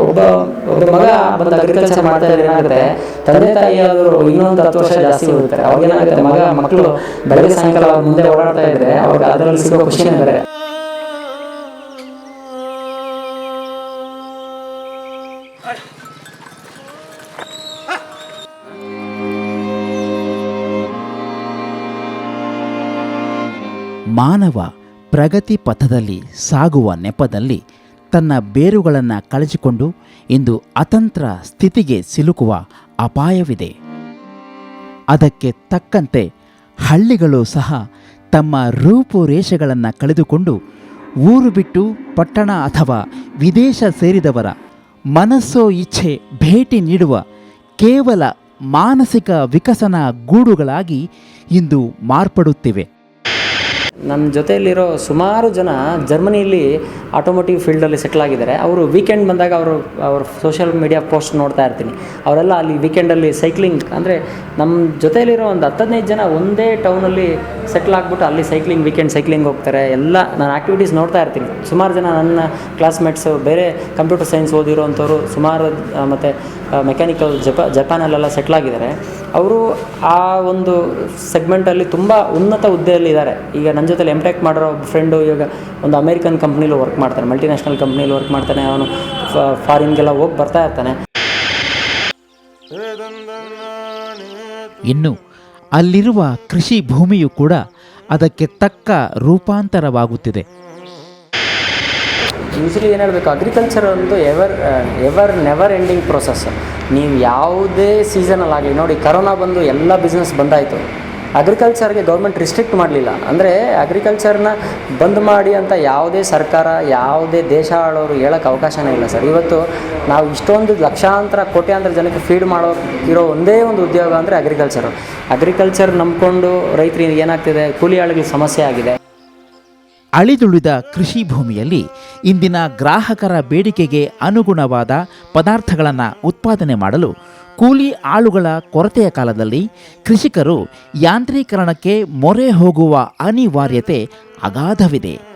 ಒಬ್ಬ ಒಬ್ಬ ಮಗ ಬಂದು ಅಗ್ರಿಕಲ್ಚರ್ ಮಾಡ್ತಾ ಇದ್ರೆ ಏನಾಗುತ್ತೆ? ತಂದೆ ತಾಯಿ ಅವರು ಇನ್ನೊಂದು ಹತ್ತು ವರ್ಷ ಜಾಸ್ತಿ ಹೋಗುತ್ತೆ ಅವಾಗ ಏನಾಗುತ್ತೆ? ಮಗ ಮಕ್ಕಳು ಬೆಳಗ್ಗೆ ಸಾಯಂಕಾಲ ಮುಂದೆ ಓಡಾಡ್ತಾ ಇದ್ರೆ ಅವಾಗ ಅದರಲ್ಲಿ ಸಿಗೋ ಖುಷಿ ಅಂದರೆ ಮಾನವ ಪ್ರಗತಿ ಪಥದಲ್ಲಿ ಸಾಗುವ ನೆಪದಲ್ಲಿ ತನ್ನ ಬೇರುಗಳನ್ನು ಕಳಚಿಕೊಂಡು ಇಂದು ಅತಂತ್ರ ಸ್ಥಿತಿಗೆ ಸಿಲುಕುವ ಅಪಾಯವಿದೆ. ಅದಕ್ಕೆ ತಕ್ಕಂತೆ ಹಳ್ಳಿಗಳು ಸಹ ತಮ್ಮ ರೂಪುರೇಷೆಗಳನ್ನು ಕಳೆದುಕೊಂಡು ಊರು ಬಿಟ್ಟು ಪಟ್ಟಣ ಅಥವಾ ವಿದೇಶ ಸೇರಿದವರ ಮನಸ್ಸೋ ಇಚ್ಛೆ ಭೇಟಿ ನೀಡುವ ಕೇವಲ ಮಾನಸಿಕ ವಿಕಸನ ಗೂಡುಗಳಾಗಿ ಇಂದು ಮಾರ್ಪಡುತ್ತಿವೆ. ನನ್ನ ಜೊತೆಯಲ್ಲಿರೋ ಸುಮಾರು ಜನ ಜರ್ಮನಿಯಲ್ಲಿ ಆಟೋಮೋಟಿವ್ ಫೀಲ್ಡಲ್ಲಿ ಸೆಟ್ಲ್ ಆಗಿದ್ದಾರೆ. ಅವರು ವೀಕೆಂಡ್ ಬಂದಾಗ ಅವರು, ಅವ್ರ ಸೋಷಿಯಲ್ ಮೀಡಿಯಾ ಪೋಸ್ಟ್ ನೋಡ್ತಾ ಇರ್ತೀನಿ. ಅವರೆಲ್ಲ ಅಲ್ಲಿ ವೀಕೆಂಡಲ್ಲಿ ಸೈಕ್ಲಿಂಗ್ ಅಂದರೆ ನಮ್ಮ ಜೊತೆಯಲ್ಲಿರೋ ಒಂದು ಹತ್ತು ಹದಿನೈದು ಜನ ಒಂದೇ ಟೌನಲ್ಲಿ ಸೆಟ್ಲ್ ಆಗಿಬಿಟ್ಟು ಅಲ್ಲಿ ಸೈಕ್ಲಿಂಗ್ ವೀಕೆಂಡ್ ಸೈಕ್ಲಿಂಗ್ ಹೋಗ್ತಾರೆ. ಎಲ್ಲ ನಾನು ಆ್ಯಕ್ಟಿವಿಟೀಸ್ ನೋಡ್ತಾ ಇರ್ತೀನಿ. ಸುಮಾರು ಜನ ನನ್ನ ಕ್ಲಾಸ್ಮೇಟ್ಸು ಬೇರೆ ಕಂಪ್ಯೂಟರ್ ಸೈನ್ಸ್ ಓದಿರೋವಂಥವ್ರು ಸುಮಾರು ಮತ್ತು ಮೆಕ್ಯಾನಿಕಲ್ ಜಪ, ಜಪಾನಲ್ಲೆಲ್ಲ ಸೆಟ್ಲ್ ಆಗಿದ್ದಾರೆ. ಅವರು ಆ ಒಂದು ಸೆಗ್ಮೆಂಟಲ್ಲಿ ತುಂಬ ಉನ್ನತ ಹುದ್ದೆಯಲ್ಲಿ ಇದ್ದಾರೆ ಈಗ ನನ್ನ ಜೊತೆಲಿ ಎಂ ಟೆಕ್ ಮಾಡಿರೋ ಒಬ್ಬ ಫ್ರೆಂಡು ಇವಾಗ ಒಂದು ಅಮೇರಿಕನ್ ಕಂಪ್ನೀಲಿ ವರ್ಕ್ ಮಾಡ್ತಾನೆ ಮಲ್ಟಿನ್ಯಾಷನಲ್ ಕಂಪ್ನಿಲಿ ವರ್ಕ್ ಮಾಡ್ತಾನೆ ಅವನು ಫಾರಿನ್ಗೆಲ್ಲ ಹೋಗಿ ಬರ್ತಾ ಇರ್ತಾನೆ. ಇನ್ನು ಅಲ್ಲಿರುವ ಕೃಷಿ ಭೂಮಿಯು ಕೂಡ ಅದಕ್ಕೆ ತಕ್ಕ ರೂಪಾಂತರವಾಗುತ್ತಿದೆ. ಯೂಶಲಿ ಏನು ಹೇಳಬೇಕು ಅಗ್ರಿಕಲ್ಚರ್ ಒಂದು ever ever never ending process ನೀವು ಯಾವುದೇ ಸೀಸನಲ್ಲಾಗಲಿ ನೋಡಿ ಕರೋನಾ ಬಂದು ಎಲ್ಲ ಬಿಸ್ನೆಸ್ ಬಂದಾಯಿತು ಅಗ್ರಿಕಲ್ಚರ್ಗೆ ಗೌರ್ಮೆಂಟ್ ರಿಸ್ಟ್ರಿಕ್ಟ್ ಮಾಡಲಿಲ್ಲ. ಅಂದರೆ ಅಗ್ರಿಕಲ್ಚರ್ನ ಬಂದ್ ಮಾಡಿ ಅಂತ ಯಾವುದೇ ಸರ್ಕಾರ, ಯಾವುದೇ ದೇಶ ಆಳೋರು ಹೇಳೋಕ್ಕೆ ಅವಕಾಶನೇ ಇಲ್ಲ ಸರ್. ಇವತ್ತು ನಾವು ಇಷ್ಟೊಂದು ಲಕ್ಷಾಂತರ, ಕೋಟ್ಯಾಂತರ ಜನಕ್ಕೆ ಫೀಡ್ ಮಾಡೋ, ಇರೋ ಒಂದೇ ಒಂದು ಉದ್ಯೋಗ ಅಂದರೆ ಅಗ್ರಿಕಲ್ಚರು ಅಗ್ರಿಕಲ್ಚರ್ ನಂಬಿಕೊಂಡು ರೈತರಿಗೆ ಏನಾಗ್ತಿದೆ? ಕೂಲಿ ಆಳುಗಳ ಸಮಸ್ಯೆ ಆಗಿದೆ. ಅಳಿದುಳಿದ ಕೃಷಿ ಭೂಮಿಯಲ್ಲಿ ಇಂದಿನ ಗ್ರಾಹಕರ ಬೇಡಿಕೆಗೆ ಅನುಗುಣವಾದ ಪದಾರ್ಥಗಳನ್ನು ಉತ್ಪಾದನೆ ಮಾಡಲು ಕೂಲಿ ಆಳುಗಳ ಕೊರತೆಯ ಕಾಲದಲ್ಲಿ ಕೃಷಿಕರು ಯಾಂತ್ರೀಕರಣಕ್ಕೆ ಮೊರೆ ಹೋಗುವ ಅನಿವಾರ್ಯತೆ ಅಗಾಧವಿದೆ.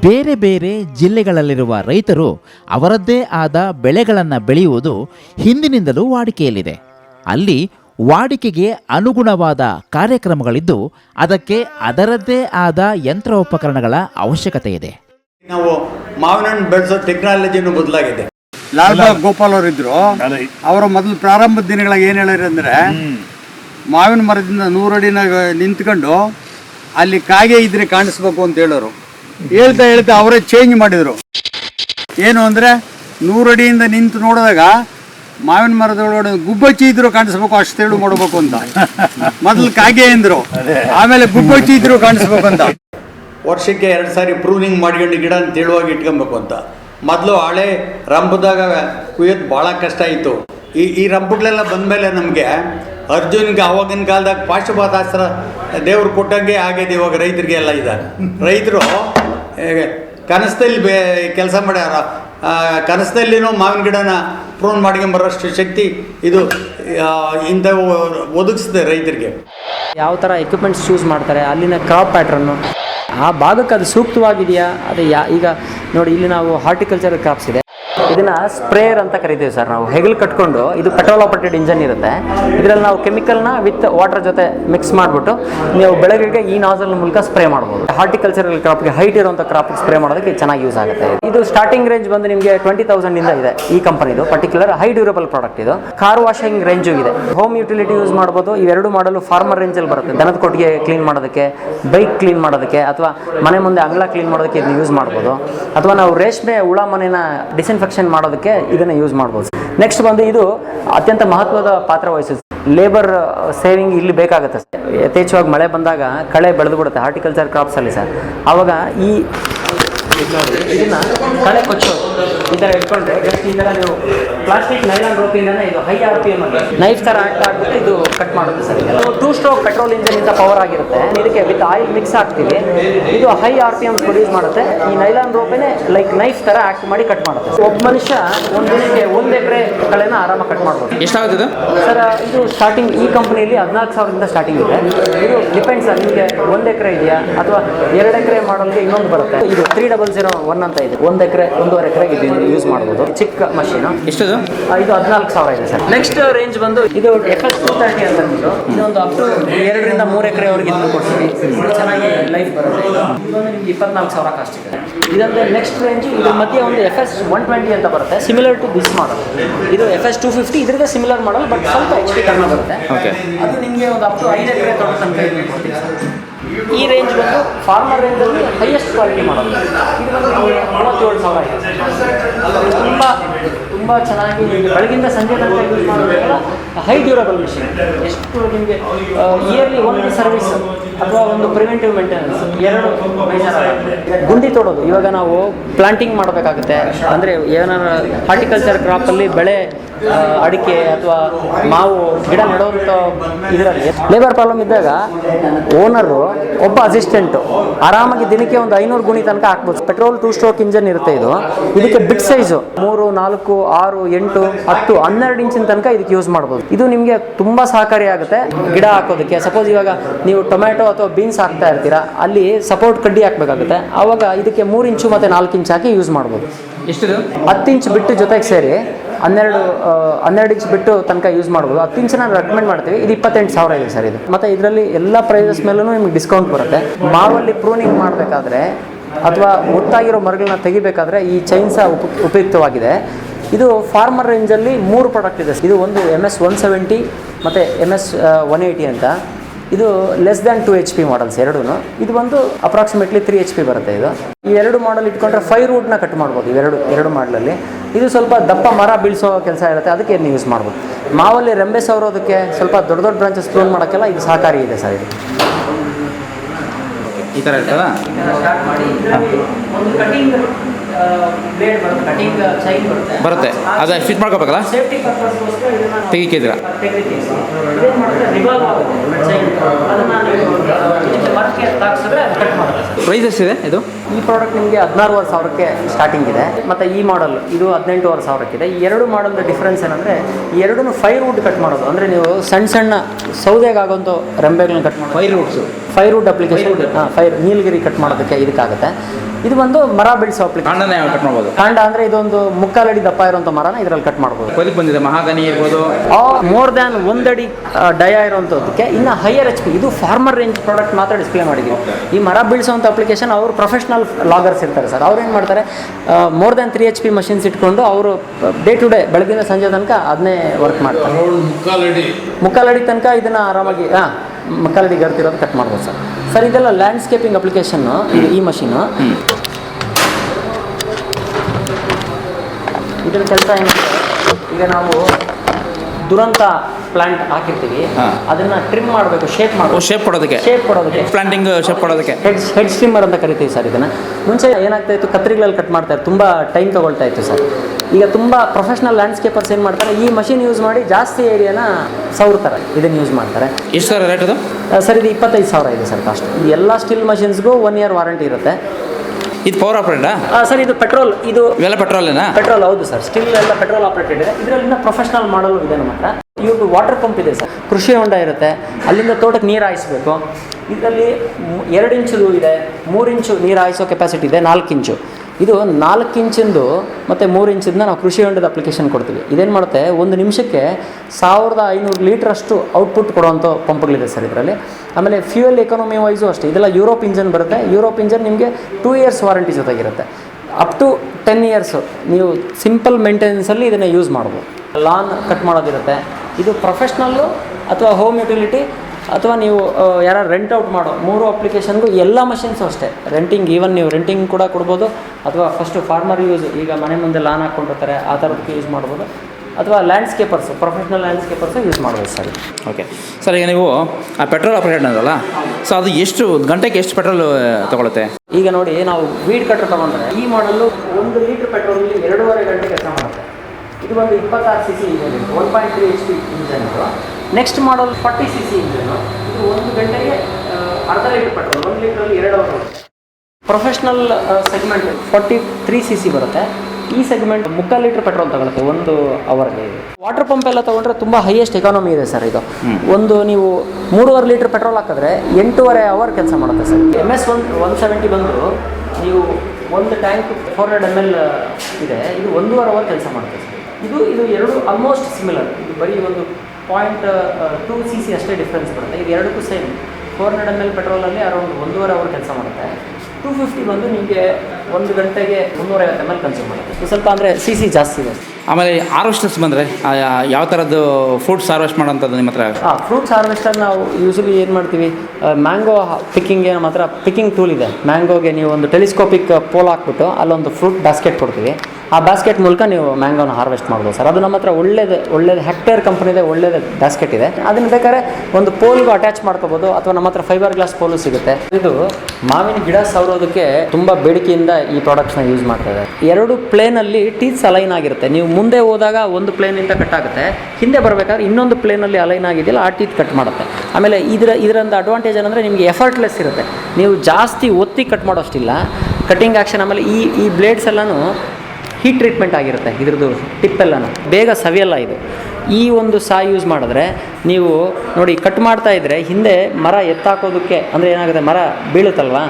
ಬೇರೆ ಬೇರೆ ಜಿಲ್ಲೆಗಳಲ್ಲಿರುವ ರೈತರು ಅವರದ್ದೇ ಆದ ಬೆಳೆಗಳನ್ನು ಬೆಳೆಯುವುದು ಹಿಂದಿನಿಂದಲೂ ವಾಡಿಕೆಯಲ್ಲಿದೆ. ಅಲ್ಲಿ ವಾಡಿಕೆಗೆ ಅನುಗುಣವಾದ ಕಾರ್ಯಕ್ರಮಗಳಿದ್ದು ಅದಕ್ಕೆ ಅದರದ್ದೇ ಆದ ಯಂತ್ರೋಪಕರಣಗಳ ಅವಶ್ಯಕತೆ ಇದೆ ನಾವು ಮಾವಿನ ಹಣ್ಣು ಬೆಳೆಸೋ ಟೆಕ್ನಾಲಜಿನೂ ಬದಲಾಗಿದೆ. ಲಾಲ್ ಬಾಗ್ ಗೋಪಾಲ್ ಅವರು ಇದ್ರು ಅವರ ಮೊದಲು ಪ್ರಾರಂಭದ ದಿನಗಳಾಗ ಏನ್ ಹೇಳಿದ್ರು ಅಂದ್ರೆ ಮಾವಿನ ಮರದಿಂದ ನೂರಡಿನಾಗ ನಿಂತ್ಕೊಂಡು ಅಲ್ಲಿ ಕಾಗೆ ಇದ್ರೆ ಕಾಣಿಸ್ಬೇಕು ಅಂತ ಹೇಳೋರು. ಹೇಳ್ತಾ ಹೇಳ್ತಾ ಅವರೇ ಚೇಂಜ್ ಮಾಡಿದ್ರು. ಏನು ಅಂದ್ರೆ ನೂರಡಿಯಿಂದ ನಿಂತು ನೋಡಿದಾಗ ಮಾವಿನ ಮರದೊಳಗಡೆ ಗುಬ್ಬಚ್ಚಿ ಇದ್ರು ಕಾಣಿಸ್ಬೇಕು ಅಷ್ಟು ತೆಳು ಮಾಡಬೇಕು ಅಂತ. ಮೊದಲು ಕಾಗೆ ಎಂದ್ರು ಆಮೇಲೆ ಗುಬ್ಬಚ್ಚಿ ಇದ್ರು ಕಾಣಿಸ್ಬೇಕು ಅಂತ. ವರ್ಷಕ್ಕೆ ಎರಡು ಸಾರಿ ಪ್ರೂನಿಂಗ್ ಮಾಡ್ಕೊಂಡು ಗಿಡ ತೆಳುವಾಗಿ ಇಟ್ಕೊಬೇಕು ಅಂತ. ಮೊದಲು ಹಳೆ ರಂಬದಾಗ ಕುಯ್ಯೋದು ಭಾಳ ಕಷ್ಟ ಇತ್ತು. ಈ ಈ ರಂಬಗಳೆಲ್ಲ ಬಂದಮೇಲೆ ನಮಗೆ ಅರ್ಜುನ್ಗೆ ಅವಾಗಿನ ಕಾಲದಾಗ ಪಾಶುಪಾತಾಸ್ತ್ರ ದೇವ್ರು ಕೊಟ್ಟಂಗೆ ಆಗಿದೆ ಇವಾಗ ರೈತರಿಗೆ ಎಲ್ಲ ಇದೆ ರೈತರು ಕನಸದಲ್ಲಿ ಬೇ, ಕೆಲಸ ಮಾಡ್ಯಾರ. ಕನಸದಲ್ಲಿನೂ ಮಾವಿನ ಗಿಡನ ಪ್ರೂನ್ ಮಾಡ್ಕೊಂಬರೋಷ್ಟು ಶಕ್ತಿ ಇದು ಇಂಥ ಒದಗಿಸ್ತದೆ ರೈತರಿಗೆ. ಯಾವ ಥರ ಎಕ್ವಿಪ್ಮೆಂಟ್ಸ್ ಚೂಸ್ ಮಾಡ್ತಾರೆ? ಅಲ್ಲಿನ ಕ್ರಾಪ್ ಪ್ಯಾಟ್ರನ್ನು ಆ ಭಾಗಕ್ಕೆ ಅದು ಸೂಕ್ತವಾಗಿದೆಯಾ? ಅದು ಯಾ, ಈಗ ನೋಡಿ ಇಲ್ಲಿ ನಾವು ಹಾರ್ಟಿಕಲ್ಚರ್ ಕ್ರಾಪ್ಸ್ ಇದೆ. ಇದನ್ನ ಸ್ಪ್ರೇಯರ್ ಅಂತ ಕರಿತೀವಿ ಸರ್ ನಾವು. ಹೆಗಲು ಕಟ್ಕೊಂಡು ಇದು ಪೆಟ್ರೋಲ್ ಆಪರೇಟೆಡ್ ಇಂಜನ್ ಇರುತ್ತೆ. ಇದರಲ್ಲಿ ನಾವು ಕೆಮಿಕಲ್ನ ವಿತ್ ವಾಟರ್ ಜೊತೆ ಮಿಕ್ಸ್ ಮಾಡಿಬಿಟ್ಟು ನೀವು ಬೆಳಗ್ಗೆ ಈ ನಾಸಲ್ ಮೂಲಕ ಸ್ಪ್ರೇ ಮಾಡ್ಬೋದು. ಹಾರ್ಟಿಕಲ್ಚರಲ್ ಕ್ರಾಪ್ಗೆ ಹೈಟ್ ಇರುವಂಥ ಕ್ರಾಪ್ಗೆ ಸ್ಪ್ರೇ ಮಾಡೋದಕ್ಕೆ ಚೆನ್ನಾಗಿ ಯೂಸ್ ಆಗುತ್ತೆ. ಇದು ಸ್ಟಾರ್ಟಿಂಗ್ ರೇಂಜ್ ಬಂದು ನಿಮಗೆ ಟ್ವೆಂಟಿ ಇಂದ ಇದೆ ಈ ಕಂಪನಿದು ಪರ್ಟಿಕ್ಯುಲರ್ ಹೈ ಡ್ಯೂರಬಲ್ ಪ್ರಾಡಕ್ಟ್ ಇದು. ಕಾರ್ ವಾಷಿಂಗ್ ರೇಂಜು ಇದೆ. ಹೋಮ್ ಯುಟಿಲಿಟಿ ಯೂಸ್ ಮಾಡ್ಬೋದು. ಇವೆರಡು ಮಾಡಲು ಫಾರ್ಮರ್ ರೇಂಜಲ್ಲಿ ಬರುತ್ತೆ. ದನದ ಕೊಟ್ಟಿಗೆ ಕ್ಲೀನ್ ಮಾಡೋದಕ್ಕೆ ಬೈಕ್ ಕ್ಲೀನ್ ಮಾಡೋದಕ್ಕೆ, ಅಥವಾ ಮನೆ ಮುಂದೆ ಅಂಗಳ ಕ್ಲೀನ್ ಮಾಡೋದಕ್ಕೆ ಇದನ್ನ ಯೂಸ್ ಮಾಡ್ಬೋದು. ಅಥವಾ ನಾವು ರೇಷ್ಮೆ ಹುಳ ಮನೆನ ಡಿಸ್ಇನ್ಫೆಕ್ಷನ್ ಮಾಡೋದಕ್ಕೆ ಇದನ್ನು ಯೂಸ್ ಮಾಡ್ಬೋದು. ನೆಕ್ಸ್ಟ್ ಬಂದು ಇದು ಅತ್ಯಂತ ಮಹತ್ವದ ಪಾತ್ರ ವಹಿಸುತ್ತೆ. ಲೇಬರ್ ಸೇವಿಂಗ್ ಇಲ್ಲಿ ಬೇಕಾಗುತ್ತೆ ಸರ್. ಯಥೇಚ್ಛವಾಗಿ ಮಳೆ ಬಂದಾಗ ಕಳೆ ಬೆಳೆದು ಬಿಡುತ್ತೆ ಹಾರ್ಟಿಕಲ್ಚರ್ ಕ್ರಾಪ್ಸಲ್ಲಿ ಸರ್. ಅವಾಗ ಈ ಇದನ್ನ ಕಳೆ ಕೊಚ್ಚೋದು. ಈ ಥರ ಇಟ್ಕೊಂಡ್ರೆ ಜಸ್ಟ್ ಈ ಥರ ನೀವು ಪ್ಲಾಸ್ಟಿಕ್ ನೈಲಾನ್ ರೋಪಿಂದನೇ ಇದು ಹೈ ಆರ್ ಪಿ ಎಂ ಅಲ್ಲಿ ನೈಫ್ ಥರ ಆಕ್ಟ್ ಆಗ್ಬಿಟ್ಟು ಇದು ಕಟ್ ಮಾಡುತ್ತೆ ಸರ್ ಇದು ಟೂ ಸ್ಟ್ರೋಕ್ ಪೆಟ್ರೋಲ್ ಇಂಜಿನ್ ಇಂದ ಪವರ್ ಆಗಿರುತ್ತೆ. ಇದಕ್ಕೆ ವಿತ್ ಆಯಿಲ್ ಮಿಕ್ಸ್ ಆಗ್ತೀವಿ ಇದು high R P M produce ಮಾಡುತ್ತೆ. ಈ ನೈಲಾನ್ ರೋಪೇನೆ ಲೈಕ್ ನೈಫ್ ಥರ ಆಕ್ಟ್ ಮಾಡಿ ಕಟ್ ಮಾಡುತ್ತೆ. ಒಬ್ಬ ಮನುಷ್ಯ ಒಂದು ದಿನಕ್ಕೆ ಒಂದು ಎಕರೆ ಕಳೆನ ಆರಾಮಾಗಿ ಕಟ್ ಮಾಡ್ಬೋದು. ಎಷ್ಟಾಗುತ್ತೆ ಸರ್ ಇದು ಸ್ಟಾರ್ಟಿಂಗ್ ಈ ಕಂಪ್ನಿಯಲ್ಲಿ ಹದಿನಾಲ್ಕು ಸಾವಿರದಿಂದ ಸ್ಟಾರ್ಟಿಂಗ್ ಇದೆ. ಇದು ಡಿಪೆಂಡ್ಸ್ ಸರ್ ನಿಮಗೆ ಒಂದು ಎಕರೆ ಇದೆಯಾ? ಅಥವಾ ಎರಡು ಎಕರೆ ಮಾಡೋದಕ್ಕೆ ಇನ್ನೊಂದು ಬರುತ್ತೆ. ಇದು ತ್ರೀ ಡಬಲ್ ಜೀರೋ ಒನ್ ಅಂತ ಇದೆ. ಒಂದು ಎಕರೆ ಒಂದೂವರೆ ಇದನ್ನು ಯೂಸ್ ಮಾಡ್ಬೋದು. ಚಿಕ್ಕ ಮಷೀನು ಎಷ್ಟದು? ಇದು ಹದಿನಾಲ್ಕು ಸಾವಿರ ಇದೆ ಸರ್. ನೆಕ್ಸ್ಟ್ ರೇಂಜ್ ಬಂದು ಇದು ಎಫ್ ಎಸ್ ಟೂ ತರ್ಟಿ ಅಂತ ಇದೊಂದು ಅಪ್ ಟು ಎರಡರಿಂದ ಮೂರು ಎಕರೆವರೆಗೆ ಇದನ್ನು ಕೊಡ್ತೀವಿ. ಇದು ಚೆನ್ನಾಗಿ ಲೈಫ್ ಬರುತ್ತೆ. ಇದು ಇದೊಂದು ನಿಮ್ಗೆ ಇಪ್ಪತ್ನಾಲ್ಕು ಸಾವಿರ ಕಾಸ್ಟ್ ಇದೆ. ಇದೊಂದು ನೆಕ್ಸ್ಟ್ ರೇಂಜ್ ಇದ್ರ ಮಧ್ಯೆ ಒಂದು ಎಫ್ ಎಸ್ ಒನ್ ಟ್ವೆಂಟಿ ಅಂತ ಬರುತ್ತೆ. ಸಿಮಿಲರ್ ಟು ದಿಸ್ ಮಾಡಲ್ ಇದು ಎಫ್ ಎಸ್ ಟೂ ಫಿಫ್ಟಿ ಇದ್ರದ್ದು ಸಿಮಿಲರ್ ಮಾಡಲ್ ಬಟ್ ಸ್ವಲ್ಪ ಎಚ್ ಪಿ ಕಡಿಮೆ ಬರುತ್ತೆ. ಓಕೆ ಅದು ನಿಮಗೆ ಒಂದು ಅಪ್ ಟು ಐದು ಎಕರೆ ತನಕ ಕೊಡ್ತೀವಿ ಸರ್. ಈ ರೇಂಜ್ ಬಂದು ಫಾರ್ಮರ್ ರೇಂಜಲ್ಲಿ ಹೈಯೆಸ್ಟ್ ಕ್ವಾಲಿಟಿ ಮಾಡೋದು. ಇದು ಬಂದು ಮೂವತ್ತೇಳು ಸಾವಿರ ಇದೆ ತುಂಬ ತುಂಬ ಚೆನ್ನಾಗಿ ಬೆಳಗಿಂದ ಸಂಜೆ ತನಕ ಯೂಸ್ ಮಾಡೋದ್ರಿಂದ ಹೈ ಡ್ಯೂರಬಲ್ ಮಿಷಿನ್ ಎಷ್ಟು ನಿಮಗೆ ಇಯರ್ಲಿ ಒಂದು ಸರ್ವಿಸ್ ಅಥವಾ ಒಂದು ಪ್ರಿವೆಂಟಿವ್ ಮೇಂಟೆನೆನ್ಸ್ ಎರಡು ಗುಂಡಿ ತೋಡೋದು. ಇವಾಗ ನಾವು ಪ್ಲಾಂಟಿಂಗ್ ಮಾಡಬೇಕಾಗುತ್ತೆ. ಅಂದರೆ ಏನಾರ ಹಾರ್ಟಿಕಲ್ಚರ್ ಕ್ರಾಪಲ್ಲಿ ಬೆಳೆ ಅಡಿಕೆ ಅಥವಾ ಮಾವು, ಗಿಡ ನೆಡೋಂಥ ಇದರಲ್ಲಿ ಲೇಬರ್ ಪ್ರಾಬ್ಲಮ್ ಇದ್ದಾಗ ಓನರು ಒಬ್ಬ ಅಸಿಸ್ಟೆಂಟು ಆರಾಮಾಗಿ ದಿನಕ್ಕೆ ಒಂದು ಐನೂರು ಗುಣಿ ತನಕ ಹಾಕ್ಬೋದು. ಪೆಟ್ರೋಲ್ ಟೂ ಸ್ಟ್ರೋಕ್ ಇಂಜನ್ ಇರುತ್ತೆ ಇದು. ಇದಕ್ಕೆ ಬಿಗ್ ಸೈಜು ಮೂರು, ನಾಲ್ಕು ಆರು ಎಂಟು ಹತ್ತು ಹನ್ನೆರಡು ಇಂಚಿನ ತನಕ ಇದಕ್ಕೆ ಯೂಸ್ ಮಾಡ್ಬೋದು. ಇದು ನಿಮಗೆ ತುಂಬ ಸಹಕಾರಿಯಾಗುತ್ತೆ ಗಿಡ ಹಾಕೋದಕ್ಕೆ. ಸಪೋಸ್ ಇವಾಗ ನೀವು ಟೊಮ್ಯಾಟೊ ಅಥವಾ ಬೀನ್ಸ್ ಹಾಕ್ತಾ ಇರ್ತೀರಾ ಅಲ್ಲಿ ಸಪೋರ್ಟ್ ಕಡ್ಡಿ ಹಾಕಬೇಕಾಗುತ್ತೆ. ಆವಾಗ ಇದಕ್ಕೆ ಮೂರು ಇಂಚು ಮತ್ತು ನಾಲ್ಕು ಇಂಚು ಹಾಕಿ ಯೂಸ್ ಮಾಡ್ಬೋದು. ಎಷ್ಟು ಹತ್ತು ಇಂಚ್ ಬಿಟ್ಟು ಜೊತೆಗೆ ಸೇರಿ ಹನ್ನೆರಡು ಹನ್ನೆರಡು ಇಂಚ್ ಬಿಟ್ಟು ತನಕ ಯೂಸ್ ಮಾಡ್ಬೋದು. ಹತ್ತು ಇಂಚ್ ನಾನು ರೆಕಮೆಂಡ್ ಮಾಡ್ತೀವಿ. ಇದು ಇಪ್ಪತ್ತೆಂಟು ಸಾವಿರ ಇದೆ ಸರ್ ಇದು. ಮತ್ತು ಇದರಲ್ಲಿ ಎಲ್ಲ ಪ್ರೈಸಸ್ ಮೇಲೂ ನಿಮಗೆ ಡಿಸ್ಕೌಂಟ್ ಬರುತ್ತೆ. ಮಾವಲ್ಲಿ ಪ್ರೂನಿಂಗ್ ಮಾಡಬೇಕಾದ್ರೆ ಅಥವಾ ಒತ್ತಾಗಿರೋ ಮರಗಳನ್ನ ತೆಗಿಬೇಕಾದ್ರೆ ಈ ಚೈನ್ಸ ಉಪ ಉಪಯುಕ್ತವಾಗಿದೆ. ಇದು ಫಾರ್ಮರ್ ರೇಂಜಲ್ಲಿ ಮೂರು ಪ್ರಾಡಕ್ಟ್ ಇದೆ. ಇದು ಒಂದು ಎಂ ಎಸ್ ಒನ್ ಸೆವೆಂಟಿ ಮತ್ತು ಎಂ ಎಸ್ ಒನ್ ಏಯ್ಟಿ ಅಂತ. ಇದು less than two H P models ಎರಡೂ ಇದು ಒಂದು ಅಪ್ರಾಕ್ಸಿಮೇಟ್ಲಿ ತ್ರೀ ಎಚ್ ಪಿ ಬರುತ್ತೆ ಇದು. ಈ ಎರಡು ಮಾಡಲ್ ಇಟ್ಕೊಂಡ್ರೆ ಫೈವ್ ರೂಟ್ನ ಕಟ್ ಮಾಡ್ಬೋದು ಇವೆರಡು ಎರಡು ಮಾಡಲಲ್ಲಿ ಇದು ಸ್ವಲ್ಪ ದಪ್ಪ ಮರ ಬೀಳಿಸೋ ಕೆಲಸ ಇರುತ್ತೆ ಅದಕ್ಕೆ ಇದನ್ನ ಯೂಸ್ ಮಾಡ್ಬೋದು. ಮಾವಲ್ಲಿ ರೆಂಬೆ ಸವರೋದಕ್ಕೆ ಸ್ವಲ್ಪ ದೊಡ್ಡ ದೊಡ್ಡ ಬ್ರಾಂಚಸ್ ಕ್ಲೋನ್ ಮಾಡೋಕ್ಕೆಲ್ಲ ಇದು ಸಹಕಾರಿ ಇದೆ ಸರ್ ಇದು. ಈ ಥರ ಇರ್ತದಾ? ಬ್ಲೇಡ್ ಬರುತ್ತೆ. ಅದೇ ಚೈನ್ ಬರುತ್ತೆ ಬರುತ್ತೆ ಅದು ಫಿಟ್ ಮಾಡ್ಕೋಬೇಕಲ್ಲ ಸೇಫ್ಟಿ ಪರ್ಪಸ್ಗೋಸ್ಕರ ಇದನ್ನ ತೆಗಿತಿದ್ದೀರಾ ತೆಗಿತೀವಿ ಇದೇನು ಮಾಡುತ್ತೆ ರಿವಾಲ್ವ್ ಆಗುತ್ತೆ. ಚೈನ್ ಅದನ್ನು ನೀವು ಇದಕ್ಕೆ ಮರಕ್ಕೆ ತಾಕ್ಸಿದ್ರೆ ಅದು ಕಟ್ ಮಾಡುತ್ತೆ ಪ್ರೈಸ್ ಎಷ್ಟಿದೆ ಇದು? ಈ ಪ್ರಾಡಕ್ಟ್ ನಿಮಗೆ ಹದಿನಾರುವರೆ ಸಾವಿರಕ್ಕೆ ಸ್ಟಾರ್ಟಿಂಗ್ ಇದೆ. ಮತ್ತು ಈ ಮಾಡಲ್ ಇದು ಹದಿನೆಂಟುವರೆ ಸಾವಿರಕ್ಕಿದೆ. ಈ ಎರಡು ಮಾಡಲ್ದ ಡಿಫ್ರೆನ್ಸ್ ಏನಂದರೆ ಈ ಎರಡೂ ಫೈವ್ ವುಡ್ ಕಟ್ ಮಾಡೋದು. ಅಂದರೆ ನೀವು ಸಣ್ಣ ಸಣ್ಣ ಸೌದೆಗಾಗೋಂಥ ರೆಂಬೆಗಳನ್ನ ಕಟ್ ಮಾಡೋದು. Fire roots fire wood application ಹಾಂ ಫೈರ್ ನೀಲಗಿರಿ ಕಟ್ ಮಾಡೋದಕ್ಕೆ ಇದಕ್ಕಾಗುತ್ತೆ. ಇದು ಒಂದು ಮರ ಬೆಳೆಸೋ ಅಪ್ಲಿಕೇಶನ್ ಕಟ್ ಮಾಡ್ಬೋದು? ಕಾಂಡ ಅಂದ್ರೆ ಇದೊಂದು ಮುಕ್ಕಾಲಡಿ ದಪ್ಪ ಇರುವಂತ ಮರನ ಇದರಲ್ಲಿ ಕಟ್ ಮಾಡಬಹುದು ಬಂದಿದೆ? ಮಹಾಗನಿ ಇರ್ಬೋದು? ಮೋರ್ ದ್ಯಾನ್ ಒಂದಡಿ ಡಯ ಇರುವಂತದಕ್ಕೆ ಇನ್ನ ಹೈಯರ್ ಎಚ್ ಪಿ ಇದು ಫಾರ್ಮರ್ ರೇಂಜ್ ಪ್ರಾಡಕ್ಟ್ ಮಾತ್ರ ಡಿಸ್ಪ್ಲೇ ಮಾಡಿದ್ವಿ. ಈ ಮರ ಬೀಳಿಸುವಂತ ಅಪ್ಲಿಕೇಶನ್ ಅವರು ಪ್ರೊಫೆಷನಲ್ ಲಾಗರ್ಸ್ ಇರ್ತಾರೆ ಸರ್ ಅವ್ರು ಏನು ಮಾಡ್ತಾರೆ more than three H P machines ಇಟ್ಕೊಂಡು ಅವರು ಡೇ ಟು ಡೇ ಬೆಳಗಿನ ಸಂಜೆ ತನಕ ಅದನ್ನೇ ವರ್ಕ್ ಮಾಡ್ತಾರೆ. ಮುಕ್ಕಾಲಡಿ. ತನಕ ಇದನ್ನ ಆರಾಮಾಗಿ ಹಾಂ ಮುಕ್ಕಾಲಡಿ ಗರ್ತಿರೋದು ಕಟ್ ಮಾಡ್ಬೋದು ಸರ್ ಸರ್ ಇದೆಲ್ಲ ಲ್ಯಾಂಡ್ಸ್ಕೇಪಿಂಗ್ ಅಪ್ಲಿಕೇಶನ್ ಇದು ಈ ಮಷೀನು ಇದರ ಕೆಲಸ ಏನಂದ್ರೆ ಈಗ ನಾವು ದುರಂತ ಪ್ಲಾಂಟ್ ಹಾಕಿರ್ತೀವಿ. ಅದನ್ನ ಟ್ರಿಮ್ ಮಾಡಬೇಕು ಶೇಪ್ ಮಾಡಬೇಕು. ಶೇಪ್ ಕೊಡೋದಕ್ಕೆ. ಶೇಪ್ ಕೊಡೋದಕ್ಕೆ. ಪ್ಲಾಂಟಿಂಗ್ ಶೇಪ್ ಕೊಡೋದಕ್ಕೆ. ಹೆಡ್ಸ್ ಹೆಡ್ ಸ್ಟಿಮ್ಮರ್ ಅಂತ ಕರಿತೀವಿ ಸರ್ ಇದನ್ನು. ಮುಂಚೆ ಏನಾಗ್ತಾ ಇತ್ತು ಕತ್ರಿಗಳಲ್ಲಿ ಕಟ್ ಮಾಡ್ತಾ ಇರ್ತಾರೆ ತುಂಬ ಟೈಮ್ ತಗೊಳ್ತಾ ಇತ್ತು ಸರ್ ಈಗ ತುಂಬ ಪ್ರೊಫೆಷನಲ್ ಲ್ಯಾಂಡ್ಸ್ಕೇಪರ್ಸ್ ಏನು ಮಾಡ್ತಾರೆ ಈ ಮಷಿನ್ ಯೂಸ್ ಮಾಡಿ ಜಾಸ್ತಿ ಏರಿಯಾನ ಸವರ್ತಾರೆ ಇದನ್ನು ಯೂಸ್ ಮಾಡ್ತಾರೆ. ಎಷ್ಟು ಸರ್ ರೇಟ್ ಅದು? ಸರ್ ಇದು ಇಪ್ಪತ್ತೈದು ಸಾವಿರ ಇದೆ ಸರ್ ಕಾಸ್ಟ್ ಎಲ್ಲ ಸ್ಟಿಲ್ ಮಷಿನ್ಸ್ಗೂ ಒನ್ ಇಯರ್ ವಾರಂಟಿ ಇರುತ್ತೆ. ಇದು ಪವರ್ ಆಪ್ರೇಟಾ ಸರ್ ಇದು ಪೆಟ್ರೋಲ್ ಇದು ಇವೆಲ್ಲ ಪೆಟ್ರೋಲೇನಾ ಪೆಟ್ರೋಲ್ ಹೌದು ಸರ್. ಸ್ಟಿಲ್ ಎಲ್ಲ ಪೆಟ್ರೋಲ್ ಆಪರೇಟೆಡ್ ಇದೆ. ಇದರಲ್ಲಿನ ಪ್ರೊಫೆಷನಲ್ ಮಾಡಲು ಇದೆ ನಮ್ಮ ಹತ್ರ. ಇವ್ರದ್ದು ವಾಟರ್ ಪಂಪ್ ಇದೆ ಸರ್. ಕೃಷಿ ಹೊಂಡ ಇರುತ್ತೆ. ಅಲ್ಲಿಂದ ತೋಟಕ್ಕೆ ನೀರು ಹಾಯಿಸ್ಬೇಕು. ಇದರಲ್ಲಿ ಎರಡು ಇಂಚು ಇದೆ. ಮೂರು ಇಂಚು ನೀರು ಹಾಯಿಸೋ ಕೆಪಾಸಿಟಿ ಇದೆ. ನಾಲ್ಕು ಇಂಚು. ಇದು ನಾಲ್ಕು ಇಂಚಿಂದು ಮತ್ತು ಮೂರು ಇಂಚಿಂದ ನಾವು ಕೃಷಿ ಹೊಂಡದ ಅಪ್ಲಿಕೇಶನ್ ಕೊಡ್ತೀವಿ. ಇದೇನು ಮಾಡುತ್ತೆ? ಒಂದು ನಿಮಿಷಕ್ಕೆ ಸಾವಿರದ ಐನೂರು ಲೀಟ್ರಷ್ಟು ಔಟ್ಪುಟ್ ಕೊಡುವಂಥ ಪಂಪ್ಗಳಿದೆ ಸರ್ ಇದರಲ್ಲಿ. ಆಮೇಲೆ ಫ್ಯೂಯಲ್ ಎಕಾನಮಿ ವೈಸು ಅಷ್ಟೇ. ಇದೆಲ್ಲ ಯುರೋಪ್ ಇಂಜನ್ ಬರುತ್ತೆ. ಯುರೋಪ್ ಇಂಜನ್ ನಿಮಗೆ ಟೂ ಇಯರ್ಸ್ ವಾರಂಟಿ ಜೊತೆಗಿರುತ್ತೆ. ಅಪ್ ಟು ಟೆನ್ ಇಯರ್ಸು ನೀವು ಸಿಂಪಲ್ ಮೇಂಟೆನೆನ್ಸಲ್ಲಿ ಇದನ್ನು ಯೂಸ್ ಮಾಡ್ಬೋದು. ಲಾನ್ ಕಟ್ ಮಾಡೋದಿರುತ್ತೆ. ಇದು ಪ್ರೊಫೆಷ್ನಲ್ಲು ಅಥವಾ ಹೋಮ್ ಯುಟಿಲಿಟಿ ಅಥವಾ ನೀವು ಯಾರು ರೆಂಟ್ ಔಟ್ ಮಾಡೋ ಮೂರು ಅಪ್ಲಿಕೇಶನ್ಗೂ ಎಲ್ಲ ಮಷಿನ್ಸು ಅಷ್ಟೇ. ರೆಂಟಿಂಗ್ ಈವನ್ ನೀವು ರೆಂಟಿಂಗ್ ಕೂಡ ಕೊಡ್ಬೋದು. ಅಥವಾ ಫಸ್ಟು ಫಾರ್ಮರ್ ಯೂಸ್ ಈಗ ಮನೆ ಮುಂದೆ ಲಾನ್ ಹಾಕ್ಕೊಂಡಿರ್ತಾರೆ ಆ ಥರದಕ್ಕೆ ಯೂಸ್ ಮಾಡ್ಬೋದು. ಅಥವಾ ಲ್ಯಾಂಡ್ಸ್ಕೇಪರ್ಸ್ ಪ್ರೊಫೆಷ್ನಲ್ ಲ್ಯಾಂಡ್ಸ್ಕೇಪರ್ಸು ಯೂಸ್ ಮಾಡ್ಬೋದು ಸರ್. ಓಕೆ ಸರ್ ಈಗ ನೀವು ಆ ಪೆಟ್ರೋಲ್ ಆಪ್ರೇಟ್ ಅಂದ್ರಲ್ಲ ಸೊ ಅದು ಎಷ್ಟು ಗಂಟೆಗೆ ಎಷ್ಟು ಪೆಟ್ರೋಲ್ ತಗೊಳುತ್ತೆ? ಈಗ ನೋಡಿ ನಾವು ವೀಡ್ ಕಟ್ರ್ ತೊಗೊಂಡ್ರೆ ಈ ಮಾಡಲು ಒಂದು ಲೀಟ್ರ್ ಪೆಟ್ರೋಲಲ್ಲಿ ಎರಡೂವರೆ ಗಂಟೆ ಕೆಲಸ ಮಾಡುತ್ತೆ. ಇದು ಒಂದು ಇಪ್ಪತ್ತಾರು C C engine one point three H P engine ಇದು. Next model forty C C engine ಇದು ಒಂದು ಗಂಟೆಗೆ ಅರ್ಧ ಲೀಟರ್ ಪೆಟ್ರೋಲ್ ಒಂದು ಲೀಟ್ರಲ್ಲಿ ಎರಡು hour professional segment forty three C C ಬರುತ್ತೆ. ಈ ಸೆಗ್ಮೆಂಟ್ ಮುಕ್ಕಾಲು ಲೀಟರ್ ಪೆಟ್ರೋಲ್ ತಗೊಳುತ್ತೆ ಒಂದು ಅವರ್ಗೆ ವಾಟರ್ ಪಂಪ್ ಎಲ್ಲ ತಗೊಂಡ್ರೆ ತುಂಬ ಹೈಯೆಸ್ಟ್ ಎಕಾನಮಿ ಇದೆ ಸರ್ ಇದು. ಒಂದು ನೀವು ಮೂರುವರೆ ಲೀಟರ್ ಪೆಟ್ರೋಲ್ ಹಾಕಿದ್ರೆ ಎಂಟೂವರೆ ಅವರ್ ಕೆಲಸ ಮಾಡುತ್ತೆ sir M S one one seventy ಬಂದು ನೀವು ಒಂದು tank four hundred M L ಇದೆ ಇದು ಒಂದೂವರೆ ಅವರ್ ಕೆಲಸ ಮಾಡುತ್ತೆ ಸರ್ ಇದು ಇದು ಎರಡು ಆಲ್ಮೋಸ್ಟ್ ಸಿಮಿಲರ್ ಇದು ಬರೀ ಒಂದು ಪಾಯಿಂಟ್ ಟೂ ಸಿ ಸಿ ಅಷ್ಟೇ ಡಿಫ್ರೆನ್ಸ್ ಬರುತ್ತೆ. ಇದು ಎರಡಕ್ಕೂ same four hundred M L ಪೆಟ್ರೋಲಲ್ಲಿ around ಒಂದೂವರೆ ಅವರ್ ಕೆಲಸ ಮಾಡುತ್ತೆ. ಟೂ ಫಿಫ್ಟಿ ಬಂದು ನಿಮಗೆ ಒಂದು ಗಂಟೆಗೆ ಮುನ್ನೂರೈವತ್ತು ಎಂ ಎಲ್ ಕನ್ಸ್ಯೂಮ್ ಮಾಡುತ್ತೆ. ಸ್ವಲ್ಪ ಅಂದರೆ ಸಿ ಸಿ ಜಾಸ್ತಿ ಇದೆ. ಆಮೇಲೆ ಹಾರ್ವೆಸ್ಟರ್ಸ್ ಬಂದರೆ ಯಾವ ಥರದ್ದು ಫ್ರೂಟ್ಸ್ ಹಾರ್ವೆಸ್ಟ್ ಮಾಡೋಂಥದ್ದು ನಿಮ್ಮ ಹತ್ರ? ಹಾಂ ಫ್ರೂಟ್ಸ್ ಹಾರ್ವೆಸ್ಟರ್ ನಾವು ಯೂಶಲಿ ಏನು ಮಾಡ್ತೀವಿ ಮ್ಯಾಂಗೋ ಪಿಕ್ಕಿಂಗ್ಗೆ ನಮ್ಮ ಹತ್ರ ಪಿಕ್ಕಿಂಗ್ ಟೂಲ್ ಇದೆ. ಮ್ಯಾಂಗೋಗೆ ನೀವು ಒಂದು ಟೆಲಿಸ್ಕೋಪಿಕ್ ಪೋಲ್ ಹಾಕ್ಬಿಟ್ಟು ಅಲ್ಲೊಂದು ಫ್ರೂಟ್ ಬಾಸ್ಕೆಟ್ ಕೊಡ್ತೀವಿ. ಆ ಬಾಸ್ಕೆಟ್ ಮೂಲಕ ನೀವು ಮ್ಯಾಂಗೋನ ಹಾರ್ವೆಸ್ಟ್ ಮಾಡ್ಬೋದು ಸರ್ ಅದು ನಮ್ಮ ಹತ್ರ ಒಳ್ಳೇದು ಒಳ್ಳೇದು ಹೆಕ್ಟೇರ್ ಕಂಪ್ನಿದೆ ಒಳ್ಳೇದು ಬಾಸ್ಕೆಟ್ ಇದೆ. ಅದನ್ನು ಬೇಕಾದ್ರೆ ಒಂದು ಪೋಲ್ಗೂ ಅಟ್ಯಾಚ್ ಮಾಡ್ಕೋಬೋದು ಅಥವಾ ನಮ್ಮ ಹತ್ರ ಫೈಬರ್ ಗ್ಲಾಸ್ ಪೋಲು ಸಿಗುತ್ತೆ. ಇದು ಮಾವಿನ ಗಿಡ ಸವರೋದಕ್ಕೆ ತುಂಬ ಬೇಡಿಕೆಯಿಂದ ಈ ಪ್ರಾಡಕ್ಟ್ಸ್ನ ಯೂಸ್ ಮಾಡ್ತಾ ಇದ್ದಾರೆ. ಎರಡು ಪ್ಲೇನಲ್ಲಿ ಟೀತ್ಸ್ ಅಲೈನ್ ಆಗಿರುತ್ತೆ. ನೀವು ಮುಂದೆ ಹೋದಾಗ ಒಂದು ಪ್ಲೇನಿಂದ ಕಟ್ ಆಗುತ್ತೆ. ಹಿಂದೆ ಬರಬೇಕಾದ್ರೆ ಇನ್ನೊಂದು ಪ್ಲೇನಲ್ಲಿ ಅಲೈನ್ ಆಗಿದೆಯಲ್ಲ, ಆ ಟೀತ್ ಕಟ್ ಮಾಡುತ್ತೆ. ಆಮೇಲೆ ಇದರ, ಇದರಿಂದ ಅಡ್ವಾಂಟೇಜ್ ಏನಂದರೆ ನಿಮಗೆ ಎಫರ್ಟ್ಲೆಸ್ ಇರುತ್ತೆ. ನೀವು ಜಾಸ್ತಿ ಒತ್ತಿ ಕಟ್ ಮಾಡೋಷ್ಟಿಲ್ಲ. ಕಟಿಂಗ್ ಆ್ಯಕ್ಷನ್ ಆಮೇಲೆ ಈ ಈ ಬ್ಲೇಡ್ಸ್ ಎಲ್ಲನೂ ಹೀಟ್ ಟ್ರೀಟ್ಮೆಂಟ್ ಆಗಿರುತ್ತೆ, ಇದ್ರದ್ದು ಟಿಪ್ಪೆಲ್ಲನೂ. ಬೇಗ ಸವಿಯಲ್ಲ ಇದು. ಈ ಒಂದು ಸಾ ಯೂಸ್ ಮಾಡಿದ್ರೆ ನೀವು ನೋಡಿ ಕಟ್ ಮಾಡ್ತಾ ಇದ್ದರೆ ಹಿಂದೆ ಮರ ಎತ್ತಾಕೋದಕ್ಕೆ, ಅಂದರೆ ಏನಾಗುತ್ತೆ, ಮರ ಬೀಳುತ್ತಲ್ವ?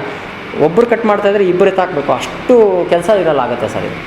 ಒಬ್ಬರು ಕಟ್ ಮಾಡ್ತಾ ಇದ್ದರೆ ಇಬ್ಬರು ಎತ್ತಾಕಬೇಕು. ಅಷ್ಟು ಕೆಲಸ ಇರಲ್ಲ ಆಗುತ್ತೆ ಸರ್ ಇದು.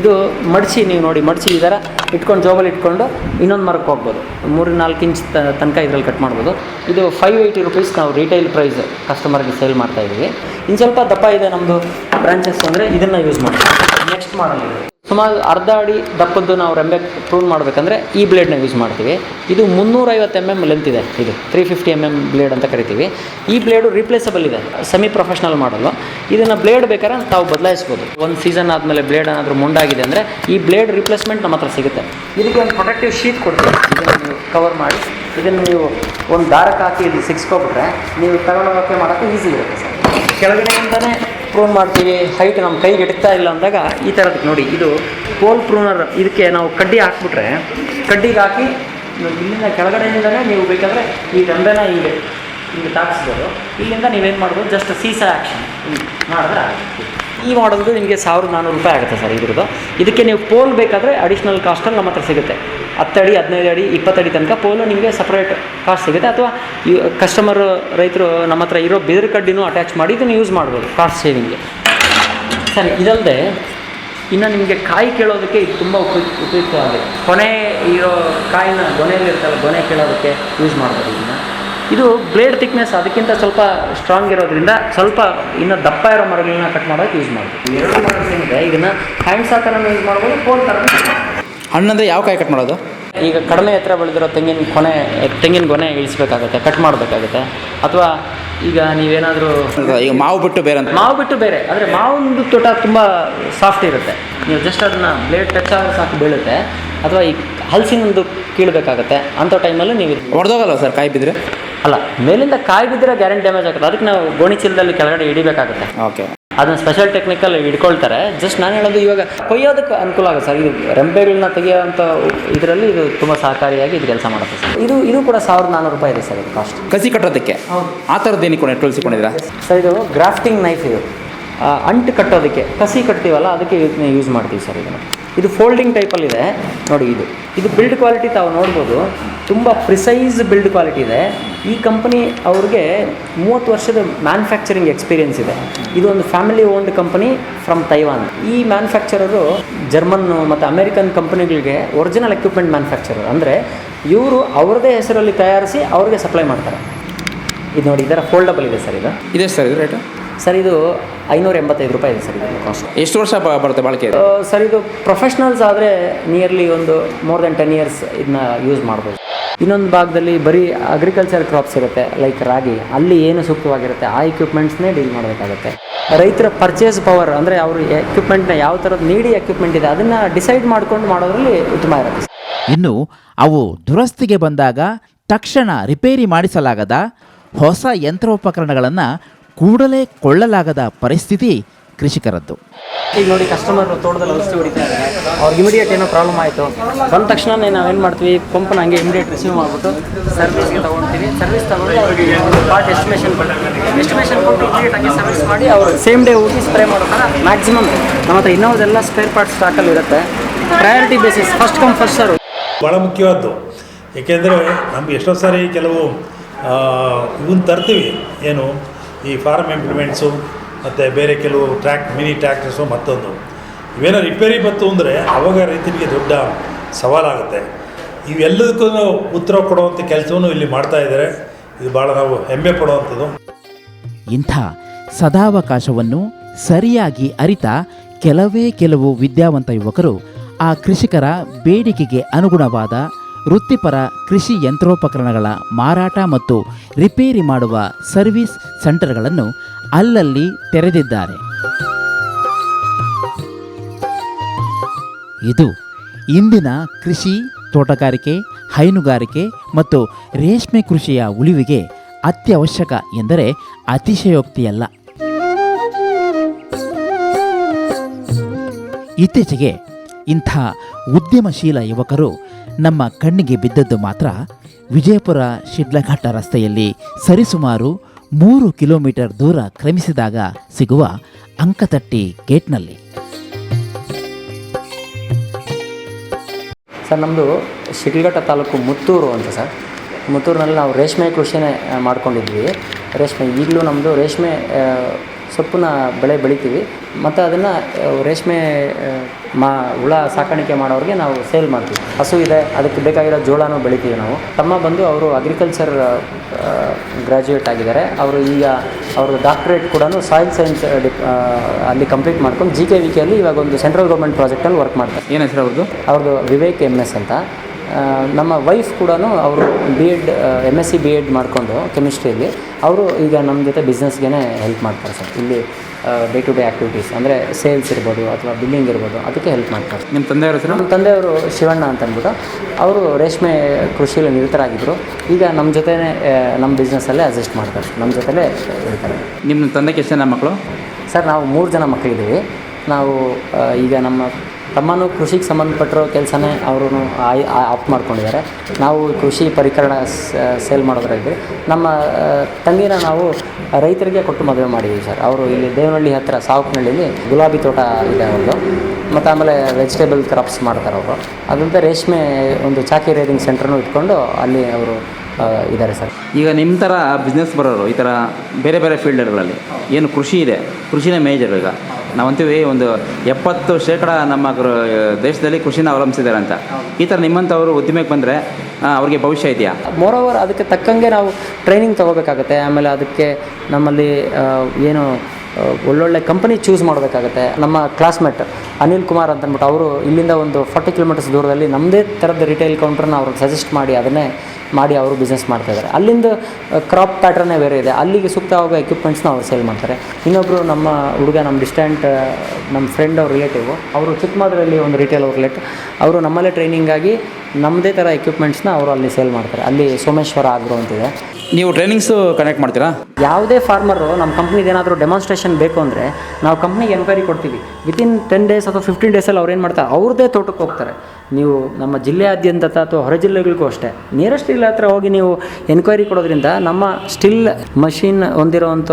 ಇದು ಮಡಿಸಿ ನೀವು ನೋಡಿ ಮಡಿಸಿ ಈ ಥರ ಇಟ್ಕೊಂಡು, ಜೋಬಲ್ಲಿ ಇಟ್ಕೊಂಡು ಇನ್ನೊಂದು ಮರಕ್ಕೆ ಹೋಗ್ಬೋದು. ಮೂರು ನಾಲ್ಕು ಇಂಚ್ ತನಕ ಇದರಲ್ಲಿ ಕಟ್ ಮಾಡ್ಬೋದು. ಇದು ಫೈವ್ ಏಯ್ಟಿ ರುಪೀಸ್ ನಾವು ರಿಟೈಲ್ ಪ್ರೈಸ್ ಕಸ್ಟಮರ್ಗೆ ಸೇಲ್ ಮಾಡ್ತಾ ಇದ್ದೀವಿ ಇನ್ನು ಸ್ವಲ್ಪ ದಪ್ಪ ಇದೆ ನಮ್ಮದು ಬ್ರಾಂಚಸ್ ಅಂದರೆ ಇದನ್ನು ಯೂಸ್ ಮಾಡ್ತೀವಿ. ನೆಕ್ಸ್ಟ್ ಮಾಡಲ್ ಸುಮಾರು ಅರ್ಧ ಅಡಿ ದಪ್ಪದ್ದು ನಾವು ರೆಂಬೆ ಪ್ರೂನ್ ಮಾಡಬೇಕಂದ್ರೆ ಈ ಬ್ಲೇಡ್ನ ಯೂಸ್ ಮಾಡ್ತೀವಿ. ಇದು ಮುನ್ನೂರೈವತ್ತು ಎಂ ಎಂ ಲೆಂತ್ ಇದೆ ಇದು. Three fifty M M blade ಅಂತ ಕರಿತೀವಿ. ಈ ಬ್ಲೇಡು ರಿಪ್ಲೇಸಬಲ್ ಇದೆ. ಸೆಮಿ ಪ್ರೊಫೆಷ್ನಲ್ ಮಾಡಲು ಇದನ್ನು ಬ್ಲೇಡ್ ಬೇಕಾದ್ರೆ ತಾವು ಬದಲಾಯಿಸ್ಬೋದು. ಒಂದು ಸೀಸನ್ ಆದಮೇಲೆ ಬ್ಲೇಡ್ ಏನಾದರೂ ಮುಂಡಾಗಿದೆ ಅಂದರೆ ಈ ಬ್ಲೇಡ್ ರಿಪ್ಲೇಸ್ಮೆಂಟ್ ನಮ್ಮ ಹತ್ರ ಸಿಗುತ್ತೆ. ಇದಕ್ಕೆ ಒಂದು ಪ್ರೊಟೆಕ್ಟಿವ್ ಶೀಟ್ ಕೊಡ್ತೀವಿ. ಇದನ್ನು ನೀವು ಕವರ್ ಮಾಡಿ. ಇದನ್ನು ನೀವು ಒಂದು ದಾರಕ್ಕೆ ಹಾಕಿ ಇಲ್ಲಿ ಸಿಕ್ಸ್ಕೊಬಿಟ್ರೆ ನೀವು ತಗೊಂಡೋಗೋಕ್ಕೆ ಮಾಡೋಕ್ಕೆ ಈಸಿ ಇರುತ್ತೆ ಸರ್. ಕೆಳಗಡೆಯಿಂದನೇ ಪ್ರೂನ್ ಮಾಡ್ತೀವಿ ಹೈಟ್ ನಮ್ಮ ಕೈಗೆ ಎಟ್ತಾ ಇಲ್ಲ ಅಂದಾಗ ಈ ಥರದಕ್ಕೆ ನೋಡಿ, ಇದು ಪೋಲ್ ಪ್ರೂನರ್ ಇದಕ್ಕೆ ನಾವು ಕಡ್ಡಿ ಹಾಕ್ಬಿಟ್ರೆ, ಕಡ್ಡಿಗೆ ಹಾಕಿ ಇಲ್ಲಿಂದ ಕೆಳಗಡೆಯಿಂದಲೇ ನೀವು ಬೇಕಾದರೆ ಈ ದಂಬೆನ ಹಿಂಗೆ ಹಿಂಗೆ ತಾಗಿಸ್ಬೋದು ಇಲ್ಲಿಂದ ನೀವೇನು ಮಾಡ್ಬೋದು ಜಸ್ಟ್ ಸೀಸಾ ಆ್ಯಕ್ಷನ್ ಮಾಡಿದ್ರೆ ಆಗುತ್ತೆ. ಈ ಮಾಡಲ್ದು ನಿಮಗೆ ಸಾವಿರದ ನಾನ್ನೂರು ರೂಪಾಯಿ ಆಗುತ್ತೆ ಸರ್ ಇದ್ರದ್ದು. ಇದಕ್ಕೆ ನೀವು ಪೋಲ್ ಬೇಕಾದರೆ ಅಡಿಷ್ನಲ್ ಕಾಸ್ಟಲ್ಲಿ ನಮ್ಮ ಹತ್ರ ಸಿಗುತ್ತೆ. ಹತ್ತಡಿ ಹದಿನೈದು ಅಡಿ ಇಪ್ಪತ್ತಡಿ ತನಕ ಪೋಲು ನಿಮಗೆ ಸಪ್ರೇಟ್ ಕಾಸ್ಟ್ ಸಿಗುತ್ತೆ. ಅಥವಾ ಕಸ್ಟಮರ್ ರೈತರು ನಮ್ಮ ಹತ್ರ ಇರೋ ಬಿದಿರು ಕಡ್ಡಿನೂ ಅಟ್ಯಾಚ್ ಮಾಡಿ ಇದನ್ನು ಯೂಸ್ ಮಾಡ್ಬೋದು ಕಾಸ್ಟ್ ಸೇವಿಂಗ್ಗೆ ಸರಿ ಇದಲ್ಲದೆ ಇನ್ನು ನಿಮಗೆ ಕಾಯಿ ಕೇಳೋದಕ್ಕೆ ಇದು ತುಂಬ ಉಪಯುಕ್ತ ಉಪಯುಕ್ತವಾಗಿದೆ. ಕೊನೆ ಇರೋ ಕಾಯಿನ ಗೊನೆಯಲ್ಲಿ ಇರ್ತಲ್ಲ ಗೊನೆ ಕೇಳೋದಕ್ಕೆ ಯೂಸ್ ಮಾಡ್ಬೋದು ಇದನ್ನು. ಇದು ಬ್ಲೇಡ್ ಥಿಕ್ನೆಸ್ ಅದಕ್ಕಿಂತ ಸ್ವಲ್ಪ ಸ್ಟ್ರಾಂಗ್ ಇರೋದ್ರಿಂದ ಸ್ವಲ್ಪ ಇನ್ನೂ ದಪ್ಪ ಇರೋ ಮರಗಳನ್ನ ಕಟ್ ಮಾಡೋಕ್ಕೆ ಯೂಸ್ ಮಾಡ್ಬೋದು ಎರಡು ಮರಗಳು ಏನಿದೆ ಇದನ್ನು ಹ್ಯಾಂಡ್ಸ್ ಆ ಥರನೂ ಯೂಸ್ ಮಾಡ್ಬೋದು ಫೋನ್ ಥರ ಹಣ್ಣಂದರೆ ಯಾವ ಕಾಯಿ ಕಟ್ ಮಾಡೋದು? ಈಗ ಕಡಿಮೆ ಎತ್ತರ ಬೆಳೆದಿರೋ ತೆಂಗಿನ ಕೊನೆ ತೆಂಗಿನ ಗೊನೆ ಇಳಿಸ್ಬೇಕಾಗುತ್ತೆ ಕಟ್ ಮಾಡಬೇಕಾಗುತ್ತೆ. ಅಥವಾ ಈಗ ನೀವೇನಾದರೂ ಈಗ ಮಾವು ಬಿಟ್ಟು ಬೇರೆ ಅಂತ. ಮಾವು ಬಿಟ್ಟು ಬೇರೆ ಆದರೆ ಮಾವಿಂದು ತೋಟ ತುಂಬ ಸಾಫ್ಟ್ ಇರುತ್ತೆ. ನೀವು ಜಸ್ಟ್ ಅದನ್ನು ಬ್ಲೇಡ್ ಟಚ್ ಆದರೆ ಸಾಕು ಬೀಳುತ್ತೆ. ಅಥವಾ ಈ ಹಲಸಿನೊಂದು ಕೀಳಬೇಕಾಗತ್ತೆ. ಅಂಥ ಟೈಮಲ್ಲಿ ನೀವು ಇದು- ಹೊಡೆದೋಗಲ್ಲ ಸರ್ ಕಾಯಿ ಬಿದ್ದರೆ ಅಲ್ಲ ಮೇಲಿಂದ ಕಾಯಿ ಬಿದ್ದರೆ ಗ್ಯಾರಂಟಿ ಡ್ಯಾಮೇಜ್ ಆಗುತ್ತೆ. ಅದಕ್ಕೆ ನಾವು ಗೋಣಿ ಚೀಲದಲ್ಲಿ ಕೆಳಗಡೆ ಹಿಡಿಬೇಕಾಗುತ್ತೆ. ಓಕೆ. ಅದನ್ನ ಸ್ಪೆಷಲ್ ಟೆಕ್ನಿಕಲ್ ಹಿಡ್ಕೊಳ್ತಾರೆ. ಜಸ್ಟ್ ನಾನು ಹೇಳೋದು ಇವಾಗ ಕೊಯ್ಯೋದಕ್ಕೆ ಅನುಕೂಲ ಆಗುತ್ತೆ ಸರ್. ಇದು ರೆಂಬೆಗಳನ್ನ ತೆಗೆಯೋಂಥ ಇದರಲ್ಲಿ ಇದು ತುಂಬ ಸಹಕಾರಿಯಾಗಿ ಇದು ಕೆಲಸ ಮಾಡುತ್ತೆ ಸರ್. ಇದು ಇದು ಕೂಡ ಸಾವಿರದ ನಾನ್ನೂರು ರೂಪಾಯಿ ಇದೆ ಸರ್ ಇದು ಕಾಸ್ಟ್ ಕಸಿ ಕಟ್ಟೋದಕ್ಕೆ? ಹೌದು. ಆ ಥರದ್ದು ಏನಕ್ಕೆ ನೆಟ್ವಲ್ಸಿಕೊಂಡಿದ್ದೀರಾ ಸರ್ ಇದು ಗ್ರಾಫ್ಟಿಂಗ್ ನೈಫ್ ಇದು. ಅಂಟು ಕಟ್ಟೋದಕ್ಕೆ. ಕಸಿ ಕಟ್ತೀವಲ್ಲ ಅದಕ್ಕೆ ಯೂಸ್ ಮಾಡ್ತೀವಿ ಸರ್ ಇದನ್ನು. ಇದು ಫೋಲ್ಡಿಂಗ್ ಟೈಪಲ್ಲಿದೆ. ನೋಡಿ ಇದು. ಇದು ಬಿಲ್ಡ್ ಕ್ವಾಲಿಟಿ ತಾವು ನೋಡ್ಬೋದು. ತುಂಬ ಪ್ರಿಸೈಸ್ ಬಿಲ್ಡ್ ಕ್ವಾಲಿಟಿ ಇದೆ. ಈ ಕಂಪನಿ ಅವ್ರಿಗೆ ಮೂವತ್ತು ವರ್ಷದ ಮ್ಯಾನುಫ್ಯಾಕ್ಚರಿಂಗ್ ಎಕ್ಸ್ಪೀರಿಯನ್ಸ್ ಇದೆ. ಇದು ಒಂದು family owned company from Taiwan ಈ ಮ್ಯಾನುಫ್ಯಾಕ್ಚರರು ಜರ್ಮನ್ ಮತ್ತು ಅಮೆರಿಕನ್ ಕಂಪನಿಗಳಿಗೆ ಒರಿಜಿನಲ್ ಎಕ್ವಿಪ್ಮೆಂಟ್ ಮ್ಯಾನುಫ್ಯಾಕ್ಚರರ್ ಅಂದರೆ ಇವರು ಅವರದೇ ಹೆಸರಲ್ಲಿ ತಯಾರಿಸಿ ಅವ್ರಿಗೆ ಸಪ್ಲೈ ಮಾಡ್ತಾರೆ. ಇದು ನೋಡಿ ಇದರ ಫೋಲ್ಡಬಲ್ ಇದೆ ಸರ್ ಇದು. ಇದೆ ಸರ್ ಇದು ರೇಟು ಸರ್ ಇದು ಐನೂರ ಎಂಬತ್ತೈದು ರೂಪಾಯಿ ಇದೆ ಸರ್ ಇದು ಕಾಸ್ಟ್ ಎಷ್ಟು ವರ್ಷ ಬ- ಬರುತ್ತೆ ಬಾಳಿಕೆ? ಇದು ಸರ್ ಇದು ಪ್ರೊಫೆಷ್ನಲ್ಸ್ ಆದರೆ ನಿಯರ್ಲಿ ಒಂದು ಮೋರ್ ದೆನ್ ಟೆನ್ ಇಯರ್ಸ್ ಇದನ್ನ ಯೂಸ್ ಮಾಡ್ಬೋದು. ಇನ್ನೊಂದು ಭಾಗದಲ್ಲಿ ಬರೀ ಅಗ್ರಿಕಲ್ಚರ್ ಕ್ರಾಪ್ಸ್ ಇರುತ್ತೆ ಲೈಕ್ ರಾಗಿ. ಅಲ್ಲಿ ಏನು ಸೂಕ್ತವಾಗಿರುತ್ತೆ? ಆ ಎಕ್ವಿಪ್ಮೆಂಟ್ಸ್ನೇ ಡೀಲ್ ಮಾಡಬೇಕಾಗುತ್ತೆ. ರೈತರ ಪರ್ಚೇಸ್ ಪವರ್ ಅಂದರೆ ಅವರು ಎಕ್ವಿಪ್ಮೆಂಟ್ನ ಯಾವ ಥರದ್ದು ನೀಡಿ ಎಕ್ವಿಪ್ಮೆಂಟ್ ಇದೆ ಅದನ್ನು ಡಿಸೈಡ್ ಮಾಡ್ಕೊಂಡು ಮಾಡೋದ್ರಲ್ಲಿ ಉತ್ತಮ ಇರುತ್ತೆ ಇನ್ನು ಅವು ದುರಸ್ತಿಗೆ ಬಂದಾಗ ತಕ್ಷಣ ರಿಪೇರಿ ಮಾಡಿಸಲಾಗದ ಹೊಸ ಯಂತ್ರೋಪಕರಣಗಳನ್ನು ಕೂಡಲೇ ಕೊಳ್ಳಲಾಗದ ಪರಿಸ್ಥಿತಿ ಕೃಷಿಕರದ್ದು. ಈಗ ನೋಡಿ ಕಸ್ಟಮರ್ ತೋಟದಲ್ಲಿ ಔಷಧಿ ಹೊಡಿತಾ ಇದ್ದಾರೆ. ಅವ್ರಿಗೆ ಇಮಿಡಿಯೇಟ್ ಏನೋ ಪ್ರಾಬ್ಲಮ್ ಆಯಿತು. ಬಂದ ತಕ್ಷಣನೇ ನಾವೇನು ಮಾಡ್ತೀವಿ? ಪಂಪನ ಹಂಗೆ ಇಮಿಡಿಯೇಟ್ ರಿಸೀವ್ ಮಾಡಿಬಿಟ್ಟು ಸರ್ವಿಸ್ಗೆ ತೊಗೊಳ್ತೀವಿ ಸರ್ವಿಸ್ ತೊಗೊಂಡು ಅವ್ರಿಗೆ ಒಂದು ಪಾರ್ಟ್ ಎಸ್ಟಿಮೇಷನ್ ಕೊಡ್ತೀವಿ. ಎಸ್ಟಿಮೇಷನ್ ಕೊಟ್ಟು ಇಮಿಡಿಯೇಟ್ ಆಗಿ ಸರ್ವಿಸ್ ಮಾಡಿ ಅವರು ಸೇಮ್ ಡೇ ಹೋಗಿ ಸ್ಪ್ರೇ ಮಾಡ್ತಾರೆ ಮ್ಯಾಕ್ಸಿಮಮ್ ನಮ್ಮ ಹತ್ರ ಇನ್ನೋದೆಲ್ಲ ಸ್ಪೇರ್ ಪಾರ್ಟ್ ಸ್ಟಾಕಲ್ಲಿ ಇರುತ್ತೆ. Priority basis first come first serve ಭಾಳ ಮುಖ್ಯವಾದ್ದು. ಏಕೆಂದರೆ ನಮ್ಗೆ ಎಷ್ಟೋ ಸಾರಿ ಕೆಲವು ಇವನ್ನ ತರ್ತೀವಿ. ಏನು? ಈ ಫಾರ್ಮ್ ಇಂಪ್ಲಿಮೆಂಟ್ಸು, ಮತ್ತು ಬೇರೆ ಕೆಲವು ಟ್ರ್ಯಾಕ್, ಮಿನಿ ಟ್ರ್ಯಾಕ್ಟರ್ಸು ಮತ್ತೊಂದು. ಇವೇನೋ ರಿಪೇರಿ ಬಂತು ಅಂದರೆ ಅವಾಗ ರೈತರಿಗೆ ದೊಡ್ಡ ಸವಾಲಾಗುತ್ತೆ. ಇವೆಲ್ಲದಕ್ಕೂ ಉತ್ತರ ಕೊಡುವಂಥ ಕೆಲಸವನ್ನು ಇಲ್ಲಿ ಮಾಡ್ತಾ ಇದ್ದಾರೆ. ಇದು ಭಾಳ ನಾವು ಹೆಮ್ಮೆ ಪಡುವಂಥದ್ದು. ಇಂಥ ಸದಾವಕಾಶವನ್ನು ಸರಿಯಾಗಿ ಅರಿತ ಕೆಲವೇ ಕೆಲವು ವಿದ್ಯಾವಂತ ಯುವಕರು ಆ ಕೃಷಿಕರ ಬೇಡಿಕೆಗೆ ಅನುಗುಣವಾದ ವೃತ್ತಿಪರ ಕೃಷಿ ಯಂತ್ರೋಪಕರಣಗಳ ಮಾರಾಟ ಮತ್ತು ರಿಪೇರಿ ಮಾಡುವ ಸರ್ವಿಸ್ ಸೆಂಟರ್ಗಳನ್ನು ಅಲ್ಲಲ್ಲಿ ತೆರೆದಿದ್ದಾರೆ. ಇದು ಇಂದಿನ ಕೃಷಿ, ತೋಟಗಾರಿಕೆ, ಹೈನುಗಾರಿಕೆ ಮತ್ತು ರೇಷ್ಮೆ ಕೃಷಿಯ ಉಳಿವಿಗೆ ಅತ್ಯವಶ್ಯಕ ಎಂದರೆ ಅತಿಶಯೋಕ್ತಿಯಲ್ಲ. ಇತ್ತೀಚೆಗೆ ಇಂಥ ಉದ್ಯಮಶೀಲ ಯುವಕರು ನಮ್ಮ ಕಣ್ಣಿಗೆ ಬಿದ್ದದ್ದು ಮಾತ್ರ ವಿಜಯಪುರ ಶಿಡ್ಲಘಟ್ಟ ರಸ್ತೆಯಲ್ಲಿ ಸರಿಸುಮಾರು ಮೂರು ಕಿಲೋಮೀಟರ್ ದೂರ ಕ್ರಮಿಸಿದಾಗ ಸಿಗುವ ಅಂಕತಟ್ಟಿ ಗೇಟ್ನಲ್ಲಿ. ಸರ್ ನಮ್ಮದು ಶಿಡ್ಲಘಟ್ಟ ತಾಲೂಕು ಮುತ್ತೂರು ಅಂತ ಸರ್. ಮುತ್ತೂರಿನಲ್ಲಿ ನಾವು ರೇಷ್ಮೆ ಕೃಷಿನೇ ಮಾಡ್ಕೊಂಡಿದ್ವಿ. ರೇಷ್ಮೆ, ಈಗಲೂ ನಮ್ಮದು ರೇಷ್ಮೆ ಸೊಪ್ಪನ್ನ ಬೆಳೆ ಬೆಳಿತೀವಿ. ಮತ್ತು ಅದನ್ನು ರೇಷ್ಮೆ ಮಾ ಹುಳ ಸಾಕಾಣಿಕೆ ಮಾಡೋರಿಗೆ ನಾವು ಸೇಲ್ ಮಾಡ್ತೀವಿ. ಹಸು ಇದೆ ಅದಕ್ಕೆ ಬೇಕಾಗಿರೋ ಜೋಳನೂ ಬೆಳಿತೀವಿ ನಾವು. ತಮ್ಮ ಬಂದು ಅವರು ಅಗ್ರಿಕಲ್ಚರ್ ಗ್ರ್ಯಾಜುಯೇಟ್ ಆಗಿದ್ದಾರೆ. ಅವರು ಈಗ ಅವರು ಡಾಕ್ಟ್ರೇಟ್ ಕೂಡ ಸಾಯಿಲ್ ಸೈನ್ಸ್ ಅಲ್ಲಿ ಕಂಪ್ಲೀಟ್ ಮಾಡ್ಕೊಂಡು ಜಿ ಕೆ ವಿ ಕೆಯಲ್ಲಿ ಇವಾಗ ಒಂದು ಸೆಂಟ್ರಲ್ ಗೌರ್ಮೆಂಟ್ ಪ್ರಾಜೆಕ್ಟಲ್ಲಿ ವರ್ಕ್ ಮಾಡ್ತಾರೆ. ಏನು ಹೆಸರು ಅವ್ರದ್ದು? ಅವ್ರದ್ದು ವಿವೇಕ್ ಎಂ ಎಸ್ ಅಂತ. ನಮ್ಮ ವೈಫ್ ಕೂಡ ಅವರು B Ed M S C B Ed ಮಾಡಿಕೊಂಡು ಕೆಮಿಸ್ಟ್ರಿಯಲ್ಲಿ ಅವರು ಈಗ ನಮ್ಮ ಜೊತೆ ಬಿಸ್ನೆಸ್ಗೆ ಹೆಲ್ಪ್ ಮಾಡ್ತಾರೆ ಸರ್. ಇಲ್ಲಿ ಡೇ ಟು ಡೇ ಆ್ಯಕ್ಟಿವಿಟೀಸ್ ಅಂದರೆ ಸೇಲ್ಸ್ ಇರ್ಬೋದು ಅಥವಾ ಬಿಲ್ಲಿಂಗ್ ಇರ್ಬೋದು ಅದಕ್ಕೆ ಹೆಲ್ಪ್ ಮಾಡ್ತಾರೆ. ನಿಮ್ಮ ತಂದೆಯವ್ರ ಹೆಸರು? ನಮ್ಮ ತಂದೆಯವರು ಶಿವಣ್ಣ ಅಂತ ಅಂದ್ಬಿಟ್ಟು ಅವರು ರೇಷ್ಮೆ ಕೃಷಿಯಲ್ಲಿ ನಿರತರಾಗಿದ್ದರು ಈಗ ನಮ್ಮ ಜೊತೆನೇ ನಮ್ಮ ಬಿಸ್ನೆಸ್ಸಲ್ಲೇ ಅಡ್ಜಸ್ಟ್ ಮಾಡ್ತಾರೆ. ನಮ್ಮ ಜೊತೆಲೇ ಇರ್ತಾರೆ. ನಿಮ್ಮ ತಂದೆಗೆ ಎಷ್ಟು ಜನ ಮಕ್ಕಳು? ಸರ್ ನಾವು ಮೂರು ಜನ ಮಕ್ಕಳಿದ್ದೀವಿ ನಾವು ಈಗ ನಮ್ಮ ತಮ್ಮನೂ ಕೃಷಿಗೆ ಸಂಬಂಧಪಟ್ಟಿರೋ ಕೆಲಸನೇ ಅವರು ಆಫ್ ಮಾಡ್ಕೊಂಡಿದ್ದಾರೆ. ನಾವು ಕೃಷಿ ಪರಿಕರಣ ಸೇಲ್ ಮಾಡೋದ್ರಿಂದ ನಮ್ಮ ತಂಗಿನ ನಾವು ರೈತರಿಗೆ ಕೊಟ್ಟು ಮದುವೆ ಮಾಡಿದ್ದೀವಿ ಸರ್. ಅವರು ಇಲ್ಲಿ ದೇವನಹಳ್ಳಿ ಹತ್ತಿರ ಸಾವುಕನಹಳ್ಳಿಯಲ್ಲಿ ಗುಲಾಬಿ ತೋಟ ಇದೆ ಅವ್ರದ್ದು. ಮತ್ತು ಆಮೇಲೆ ವೆಜಿಟೇಬಲ್ ಕ್ರಾಪ್ಸ್ ಮಾಡ್ತಾರೆ ಅವರು. ಅದಂತೆ ರೇಷ್ಮೆ ಒಂದು ಚಾಕಿ ರೇರಿಂಗ್ ಸೆಂಟ್ರನ್ನು ಇಟ್ಕೊಂಡು ಅಲ್ಲಿ ಅವರು ಇದ್ದಾರೆ ಸರ್. ಈಗ ನಿಮ್ಮ ಥರ ಬಿಸ್ನೆಸ್ ಬರೋರು, ಈ ಥರ ಬೇರೆ ಬೇರೆ ಫೀಲ್ಡ್ಗಳಲ್ಲಿ ಏನು ಕೃಷಿ ಇದೆ? ಕೃಷಿನೇ ಮೇಜರ್ ಈಗ. ನಾವಂತೀವಿ ಒಂದು ಎಪ್ಪತ್ತು ಶೇಕಡ ನಮ್ಮ ದೇಶದಲ್ಲಿ ಕೃಷಿನ ಅವಲಂಬಿಸಿದ್ದಾರೆ ಅಂತ. ಈ ಥರ ನಿಮ್ಮಂಥವರು ಉದ್ದಿಮೆಗೆ ಬಂದರೆ ಅವ್ರಿಗೆ ಭವಿಷ್ಯ ಇದೆಯಾ? ಮೋರೋವರ್ ಅದಕ್ಕೆ ತಕ್ಕಂಗೆ ನಾವು ಟ್ರೈನಿಂಗ್ ತಗೋಬೇಕಾಗುತ್ತೆ. ಆಮೇಲೆ ಅದಕ್ಕೆ ನಮ್ಮಲ್ಲಿ ಏನು ಒಳ್ಳೊಳ್ಳೆ ಕಂಪನಿ ಚೂಸ್ ಮಾಡಬೇಕಾಗತ್ತೆ. ನಮ್ಮ ಕ್ಲಾಸ್ಮೇಟ್ ಅನಿಲ್ ಕುಮಾರ್ ಅಂತ ಅಂದ್ಬಿಟ್ಟು ಅವರು ಇಲ್ಲಿಂದ ಒಂದು ಫಾರ್ಟಿ ಕಿಲೋಮೀಟರ್ಸ್ ದೂರದಲ್ಲಿ ನಮ್ಮದೇ ಥರದ ರಿಟೇಲ್ ಕೌಂಟ್ರನ್ನ ಅವರು ಸಜೆಸ್ಟ್ ಮಾಡಿ ಅದನ್ನೇ ಮಾಡಿ ಅವರು ಬಿಸ್ನೆಸ್ ಮಾಡ್ತಾ ಇದ್ದಾರೆ ಅಲ್ಲಿಂದ ಕ್ರಾಪ್ ಪ್ಯಾಟ್ರನ್ನೇ ಬೇರೆ ಇದೆ. ಅಲ್ಲಿಗೆ ಸೂಕ್ತವಾದ ಎಕ್ವಿಪ್ಮೆಂಟ್ಸ್ನ ಅವ್ರು ಸೇಲ್ ಮಾಡ್ತಾರೆ. ಇನ್ನೊಬ್ಬರು ನಮ್ಮ ಹುಡುಗ, ನಮ್ಮ ಡಿಸ್ಟೆಂಟ್ ನಮ್ಮ ಫ್ರೆಂಡ್ ಅವ್ರ ರಿಲೇಟಿವ್ ಅವರು ಚಿಕ್ಕಮಗಳೂರಲ್ಲಿ ಒಂದು ರಿಟೇಲ್ ಔಟ್ಲೆಟ್ ಅವರು ನಮ್ಮಲ್ಲೇ ಟ್ರೈನಿಂಗಾಗಿ ನಮ್ಮದೇ ಥರ ಎಕ್ವಿಪ್ಮೆಂಟ್ಸ್ನ ಅವರು ಅಲ್ಲಿ ಸೇಲ್ ಮಾಡ್ತಾರೆ. ಅಲ್ಲಿ ಸೋಮೇಶ್ವರ ಆಗ್ರೋ ಅಂತಿದೆ. ನೀವು ಟ್ರೈನಿಂಗ್ಸು ಕನೆಕ್ಟ್ ಮಾಡ್ತೀರಾ? ಯಾವುದೇ ಫಾರ್ಮರು ನಮ್ಮ ಕಂಪ್ನಿಗೆ ಏನಾದರೂ ಡೆಮಾನ್ಸ್ಟ್ರೇಷನ್ ಬೇಕು ಅಂದರೆ ನಾವು ಕಂಪ್ನಿಗೆ ಎನ್ಕ್ವೈರಿ ಕೊಡ್ತೀವಿ. ವಿತಿನ್ ಟೆನ್ ಡೇಸ್ ಅಥವಾ ಫಿಫ್ಟೀನ್ ಡೇಸಲ್ಲಿ ಅವ್ರು ಏನು ಮಾಡ್ತಾರೆ? ಅವ್ರದೇ ತೋಟಕ್ಕೆ ಹೋಗ್ತಾರೆ. ನೀವು ನಮ್ಮ ಜಿಲ್ಲೆಯಾದ್ಯಂತ ಅಥವಾ ಹೊರ ಜಿಲ್ಲೆಗಳಿಗೂ ಅಷ್ಟೇ ನಿಯರೆಸ್ಟ್ ಇಲ್ಲ ಹತ್ರ ಹೋಗಿ ನೀವು ಎನ್ಕ್ವೈರಿ ಕೊಡೋದ್ರಿಂದ ನಮ್ಮ ಸ್ಟಿಲ್ ಮಷಿನ್ ಹೊಂದಿರೋವಂಥ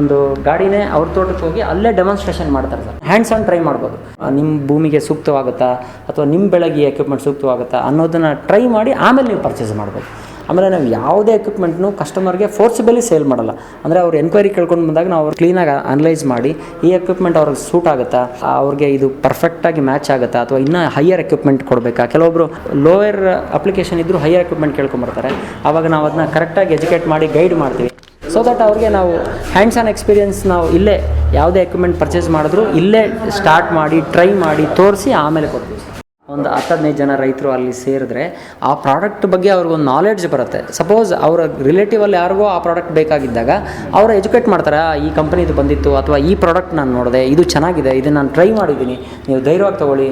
ಒಂದು ಗಾಡಿನೇ ಅವ್ರ ತೋಟಕ್ಕೆ ಹೋಗಿ ಅಲ್ಲೇ ಡೆಮಾನ್ಸ್ಟ್ರೇಷನ್ ಮಾಡ್ತಾರೆ ಸರ್. ಹ್ಯಾಂಡ್ಸ್ ಆನ್ ಟ್ರೈ ಮಾಡ್ಬೋದು. ನಿಮ್ಮ ಭೂಮಿಗೆ ಸೂಕ್ತವಾಗುತ್ತಾ ಅಥವಾ ನಿಮ್ಮ ಬೆಳಗ್ಗೆ ಎಕ್ವಿಪ್ಮೆಂಟ್ ಸೂಕ್ತವಾಗುತ್ತಾ ಅನ್ನೋದನ್ನು ಟ್ರೈ ಮಾಡಿ ಆಮೇಲೆ ನೀವು ಪರ್ಚೇಸ್ ಮಾಡ್ಬೋದು. ಆಮೇಲೆ ನಾವು ಯಾವುದೇ ಎಕ್ವಿಪ್ಮೆಂಟ್ನು ಕಸ್ಟಮರ್ಗೆ ಫೋರ್ಸಿಬಲಿ ಸೇಲ್ ಮಾಡಲ್ಲ. ಅಂದರೆ ಅವ್ರು ಎನ್ಕ್ವೈರಿ ಕೇಳ್ಕೊಂಡು ಬಂದಾಗ ನಾವು ಅವ್ರು ಕ್ಲೀನಾಗಿ ಅನಲೈಸ್ ಮಾಡಿ, ಈ ಎಕ್ವಿಪ್ಮೆಂಟ್ ಅವ್ರಿಗೆ ಸೂಟ್ ಆಗುತ್ತಾ? ಅವ್ರಿಗೆ ಇದು ಪರ್ಫೆಕ್ಟಾಗಿ ಮ್ಯಾಚ್ ಆಗುತ್ತಾ? ಅಥವಾ ಇನ್ನೂ ಹೈಯರ್ ಎಕ್ವಿಪ್ಮೆಂಟ್ ಕೊಡಬೇಕಾ? ಕೆಲವೊಬ್ಬರು ಲೋಯರ್ ಅಪ್ಲಿಕೇಶನ್ ಇದ್ದರೂ ಹೈಯರ್ ಎಕ್ವಿಪ್ಮೆಂಟ್ ಕೇಳ್ಕೊಂಬರ್ತಾರೆ ಆವಾಗ ನಾವು ಅದನ್ನ ಕರೆಕ್ಟಾಗಿ ಎಜುಕೇಟ್ ಮಾಡಿ ಗೈಡ್ ಮಾಡ್ತೀವಿ. ಸೊ ದಟ್ ಅವ್ರಿಗೆ ನಾವು ಹ್ಯಾಂಡ್ಸ್ ಆನ್ ಎಕ್ಸ್ಪೀರಿಯನ್ಸ್ ನಾವು ಇಲ್ಲೇ ಯಾವುದೇ ಎಕ್ವಿಪ್ಮೆಂಟ್ ಪರ್ಚೇಸ್ ಮಾಡಿದ್ರು ಇಲ್ಲೇ ಸ್ಟಾರ್ಟ್ ಮಾಡಿ ಟ್ರೈ ಮಾಡಿ, ತೋರಿಸಿ ಆಮೇಲೆ ಕೊಡ್ತೀವಿ. ಒಂದು ಹತ್ತು ಹದಿನೈದು ಜನ ರೈತರು ಅಲ್ಲಿ ಸೇರಿದ್ರೆ ಆ ಪ್ರಾಡಕ್ಟ್ ಬಗ್ಗೆ ಅವ್ರಿಗೊಂದು ನಾಲೆಡ್ಜ್ ಬರುತ್ತೆ. ಸಪೋಸ್ ಅವರ ರಿಲೇಟಿವಲ್ಲಿ ಯಾರಿಗೋ ಆ ಪ್ರಾಡಕ್ಟ್ ಬೇಕಾಗಿದ್ದಾಗ ಅವರು ಎಜುಕೇಟ್ ಮಾಡ್ತಾರೆ "ಆ, ಈ ಕಂಪನಿದು ಬಂದಿತ್ತು ಅಥವಾ ಈ ಪ್ರಾಡಕ್ಟ್ ನಾನು ನೋಡಿದೆ ಇದು ಚೆನ್ನಾಗಿದೆ ಇದನ್ನು ನಾನು ಟ್ರೈ ಮಾಡಿದ್ದೀನಿ ನೀವು ಧೈರ್ಯವಾಗಿ ತೊಗೊಳ್ಳಿ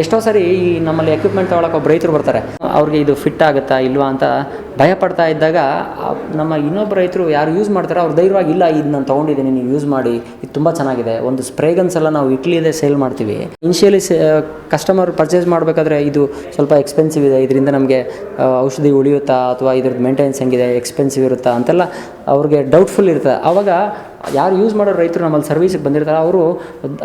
ಎಷ್ಟೋ ಸರಿ ಈ ನಮ್ಮಲ್ಲಿ ಎಕ್ವಿಪ್ಮೆಂಟ್ ತೊಗೊಳಕ್ಕೆ ಒಬ್ಬ ರೈತರು ಬರ್ತಾರೆ. ಅವ್ರಿಗೆ ಇದು ಫಿಟ್ ಆಗುತ್ತಾ ಇಲ್ವಾ ಅಂತ ಭಯ ಪಡ್ತಾ ಇದ್ದಾಗ ನಮ್ಮ ಇನ್ನೊಬ್ಬ ರೈತರು ಯಾರು ಯೂಸ್ ಮಾಡ್ತಾರೆ ಅವ್ರು ಧೈರ್ಯವಾಗಿ, ಇಲ್ಲ, ಇದು ನಾನು ತೊಗೊಂಡಿದ್ದೀನಿ ನೀವು ಯೂಸ್ ಮಾಡಿ, ಇದು ತುಂಬ ಚೆನ್ನಾಗಿದೆ. ಒಂದು ಸ್ಪ್ರೇ ಗನ್ಸ್ ಎಲ್ಲ ನಾವು ಇಟ್ಲಿದೆ ಸೇಲ್ ಮಾಡ್ತೀವಿ. ಇನಿಷಿಯಲಿ ಕಸ್ಟಮರ್ ಪರ್ಚೇಸ್ ಮಾಡಬೇಕಾದ್ರೆ ಇದು ಸ್ವಲ್ಪ ಎಕ್ಸ್ಪೆನ್ಸಿವ್ ಇದೆ. ಇದರಿಂದ ನಮಗೆ ಔಷಧಿ ಉಳಿಯುತ್ತಾ ಅಥವಾ ಇದ್ರದ್ದು ಮೇಂಟೆನೆನ್ಸ್ ಹೆಂಗಿದೆ ಎಕ್ಸ್ಪೆನ್ಸಿವ್ ಇರುತ್ತಾ ಅಂತೆಲ್ಲ ಅವ್ರಿಗೆ ಡೌಟ್ಫುಲ್ ಇರ್ತದೆ. ಆವಾಗ ಯಾರು ಯೂಸ್ ಮಾಡೋ ರೈತರು ನಮ್ಮಲ್ಲಿ ಸರ್ವೀಸಿಗೆ ಬಂದಿರ್ತಾರೆ ಅವರು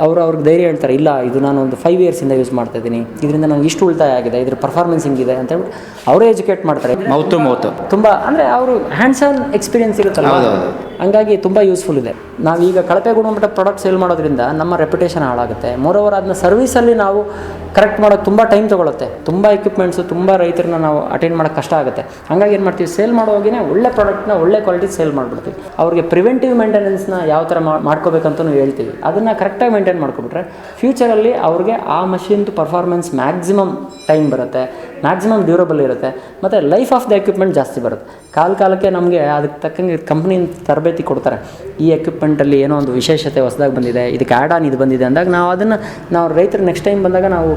ಅವರು ಅವ್ರಿಗೆ ಧೈರ್ಯ ಹೇಳ್ತಾರೆ ಇಲ್ಲ ಇದು ನಾನು ಒಂದು ಫೈವ್ ಇಯರ್ಸಿಂದ ಯೂಸ್ ಮಾಡ್ತಾ ಇದ್ದೀನಿ. ಇದರಿಂದ ನನಗೆ ಇಷ್ಟು ಉಳಿತಾಯ ಆಗಿದೆ ಇದ್ರ ಪರ್ಫಾರ್ಮೆನ್ಸ್ ಹಿಂಗಿದೆ ಅಂತ ಹೇಳ್ಬಿಟ್ಟು ಅವರೇ ಎಜುಕೇಟ್ ಮಾಡ್ತಾರೆ. ಮೌತು ಮೌತು. ತುಂಬ ಅಂದರೆ ಅವರು ಹ್ಯಾಂಡ್ಸ್ ಆನ್ ಎಕ್ಸ್ಪೀರಿಯನ್ಸ್ ಇರುತ್ತಲ್ಲ. ಹಂಗಾಗಿ ತುಂಬ ಯೂಸ್ಫುಲ್ ಇದೆ. ನಾವೀಗ ಕಳಪೆ ಗುಣಮಟ್ಟ ಪ್ರಾಡಕ್ಟ್ ಸೇಲ್ ಮಾಡೋದ್ರಿಂದ ನಮ್ಮ ರೆಪ್ಯುಟೇಷನ್ ಹಾಳಾಗುತ್ತೆ. ಮೋರೋವರ್ ಅದನ್ನ ಸರ್ವಿಸಲ್ಲಿ ನಾವು ಕರೆಕ್ಟ್ ಮಾಡೋಕ್ಕೆ ತುಂಬ ಟೈಮ್ ತೊಗೊಳುತ್ತೆ. ತುಂಬ ಎಕ್ವಿಪ್ಮೆಂಟ್ಸು ತುಂಬ ರೈತರನ್ನ ನಾವು ಅಟೆಂಡ್ ಮಾಡೋಕ್ಕೆ ಕಷ್ಟ ಆಗುತ್ತೆ. ಹಂಗಾಗಿ ಏನು ಮಾಡ್ತೀವಿ? ಸೇಲ್ ಮಾಡುವಾಗೇ ಒಳ್ಳೆ ಪ್ರಾಡಕ್ಟ್ನ ಒಳ್ಳೆ ಕ್ವಾಲಿಟಿ ಸೇಲ್ ಮಾಡಿಬಿಡ್ತೀವಿ. ಅವ್ರಿಗೆ ಪ್ರಿವೆಂಟಿವ್ ಮೇಂಟೆನೆನ್ಸ್ನ ಯಾವ ಥರ ಮಾಡ್ಕೋಬೇಕಂತಲೂ ಹೇಳ್ತೀವಿ. ಅದನ್ನು ಕರೆಕ್ಟಾಗಿ ಮೇಂಟೈನ್ ಮಾಡ್ಕೊಬಿಟ್ರೆ ಫ್ಯೂಚರಲ್ಲಿ ಅವ್ರಿಗೆ ಆ ಮಷಿನ್ದು ಪರ್ಫಾರ್ಮೆನ್ಸ್ ಮ್ಯಾಕ್ಸಿಮಮ್ ಟೈಮ್ ಬರುತ್ತೆ. ಮ್ಯಾಕ್ಸಿಮಮ್ ಡ್ಯೂರಬಲ್ ಇರುತ್ತೆ. ಮತ್ತು ಲೈಫ್ ಆಫ್ ದ ಎಕ್ವಿಪ್ಮೆಂಟ್ ಜಾಸ್ತಿ ಬರುತ್ತೆ. ಕಾಲ ಕಾಲಕ್ಕೆ ನಮಗೆ ಅದಕ್ಕೆ ತಕ್ಕಂಗೆ ಕಂಪ್ನಿ ತರಬೇತಿ ಕೊಡ್ತಾರೆ. ಈ ಎಕ್ವಿಪ್ಮೆಂಟಲ್ಲಿ ಏನೋ ಒಂದು ವಿಶೇಷತೆ ಹೊಸದಾಗಿ ಬಂದಿದೆ, ಇದಕ್ಕೆ ಆ್ಯಡ್ ಆನ್ ಇದು ಬಂದಿದೆ ಅಂದಾಗ ನಾವು ಅದನ್ನು ನಾವು ರೈತರು ನೆಕ್ಸ್ಟ್ ಟೈಮ್ ಬಂದಾಗ ನಾವು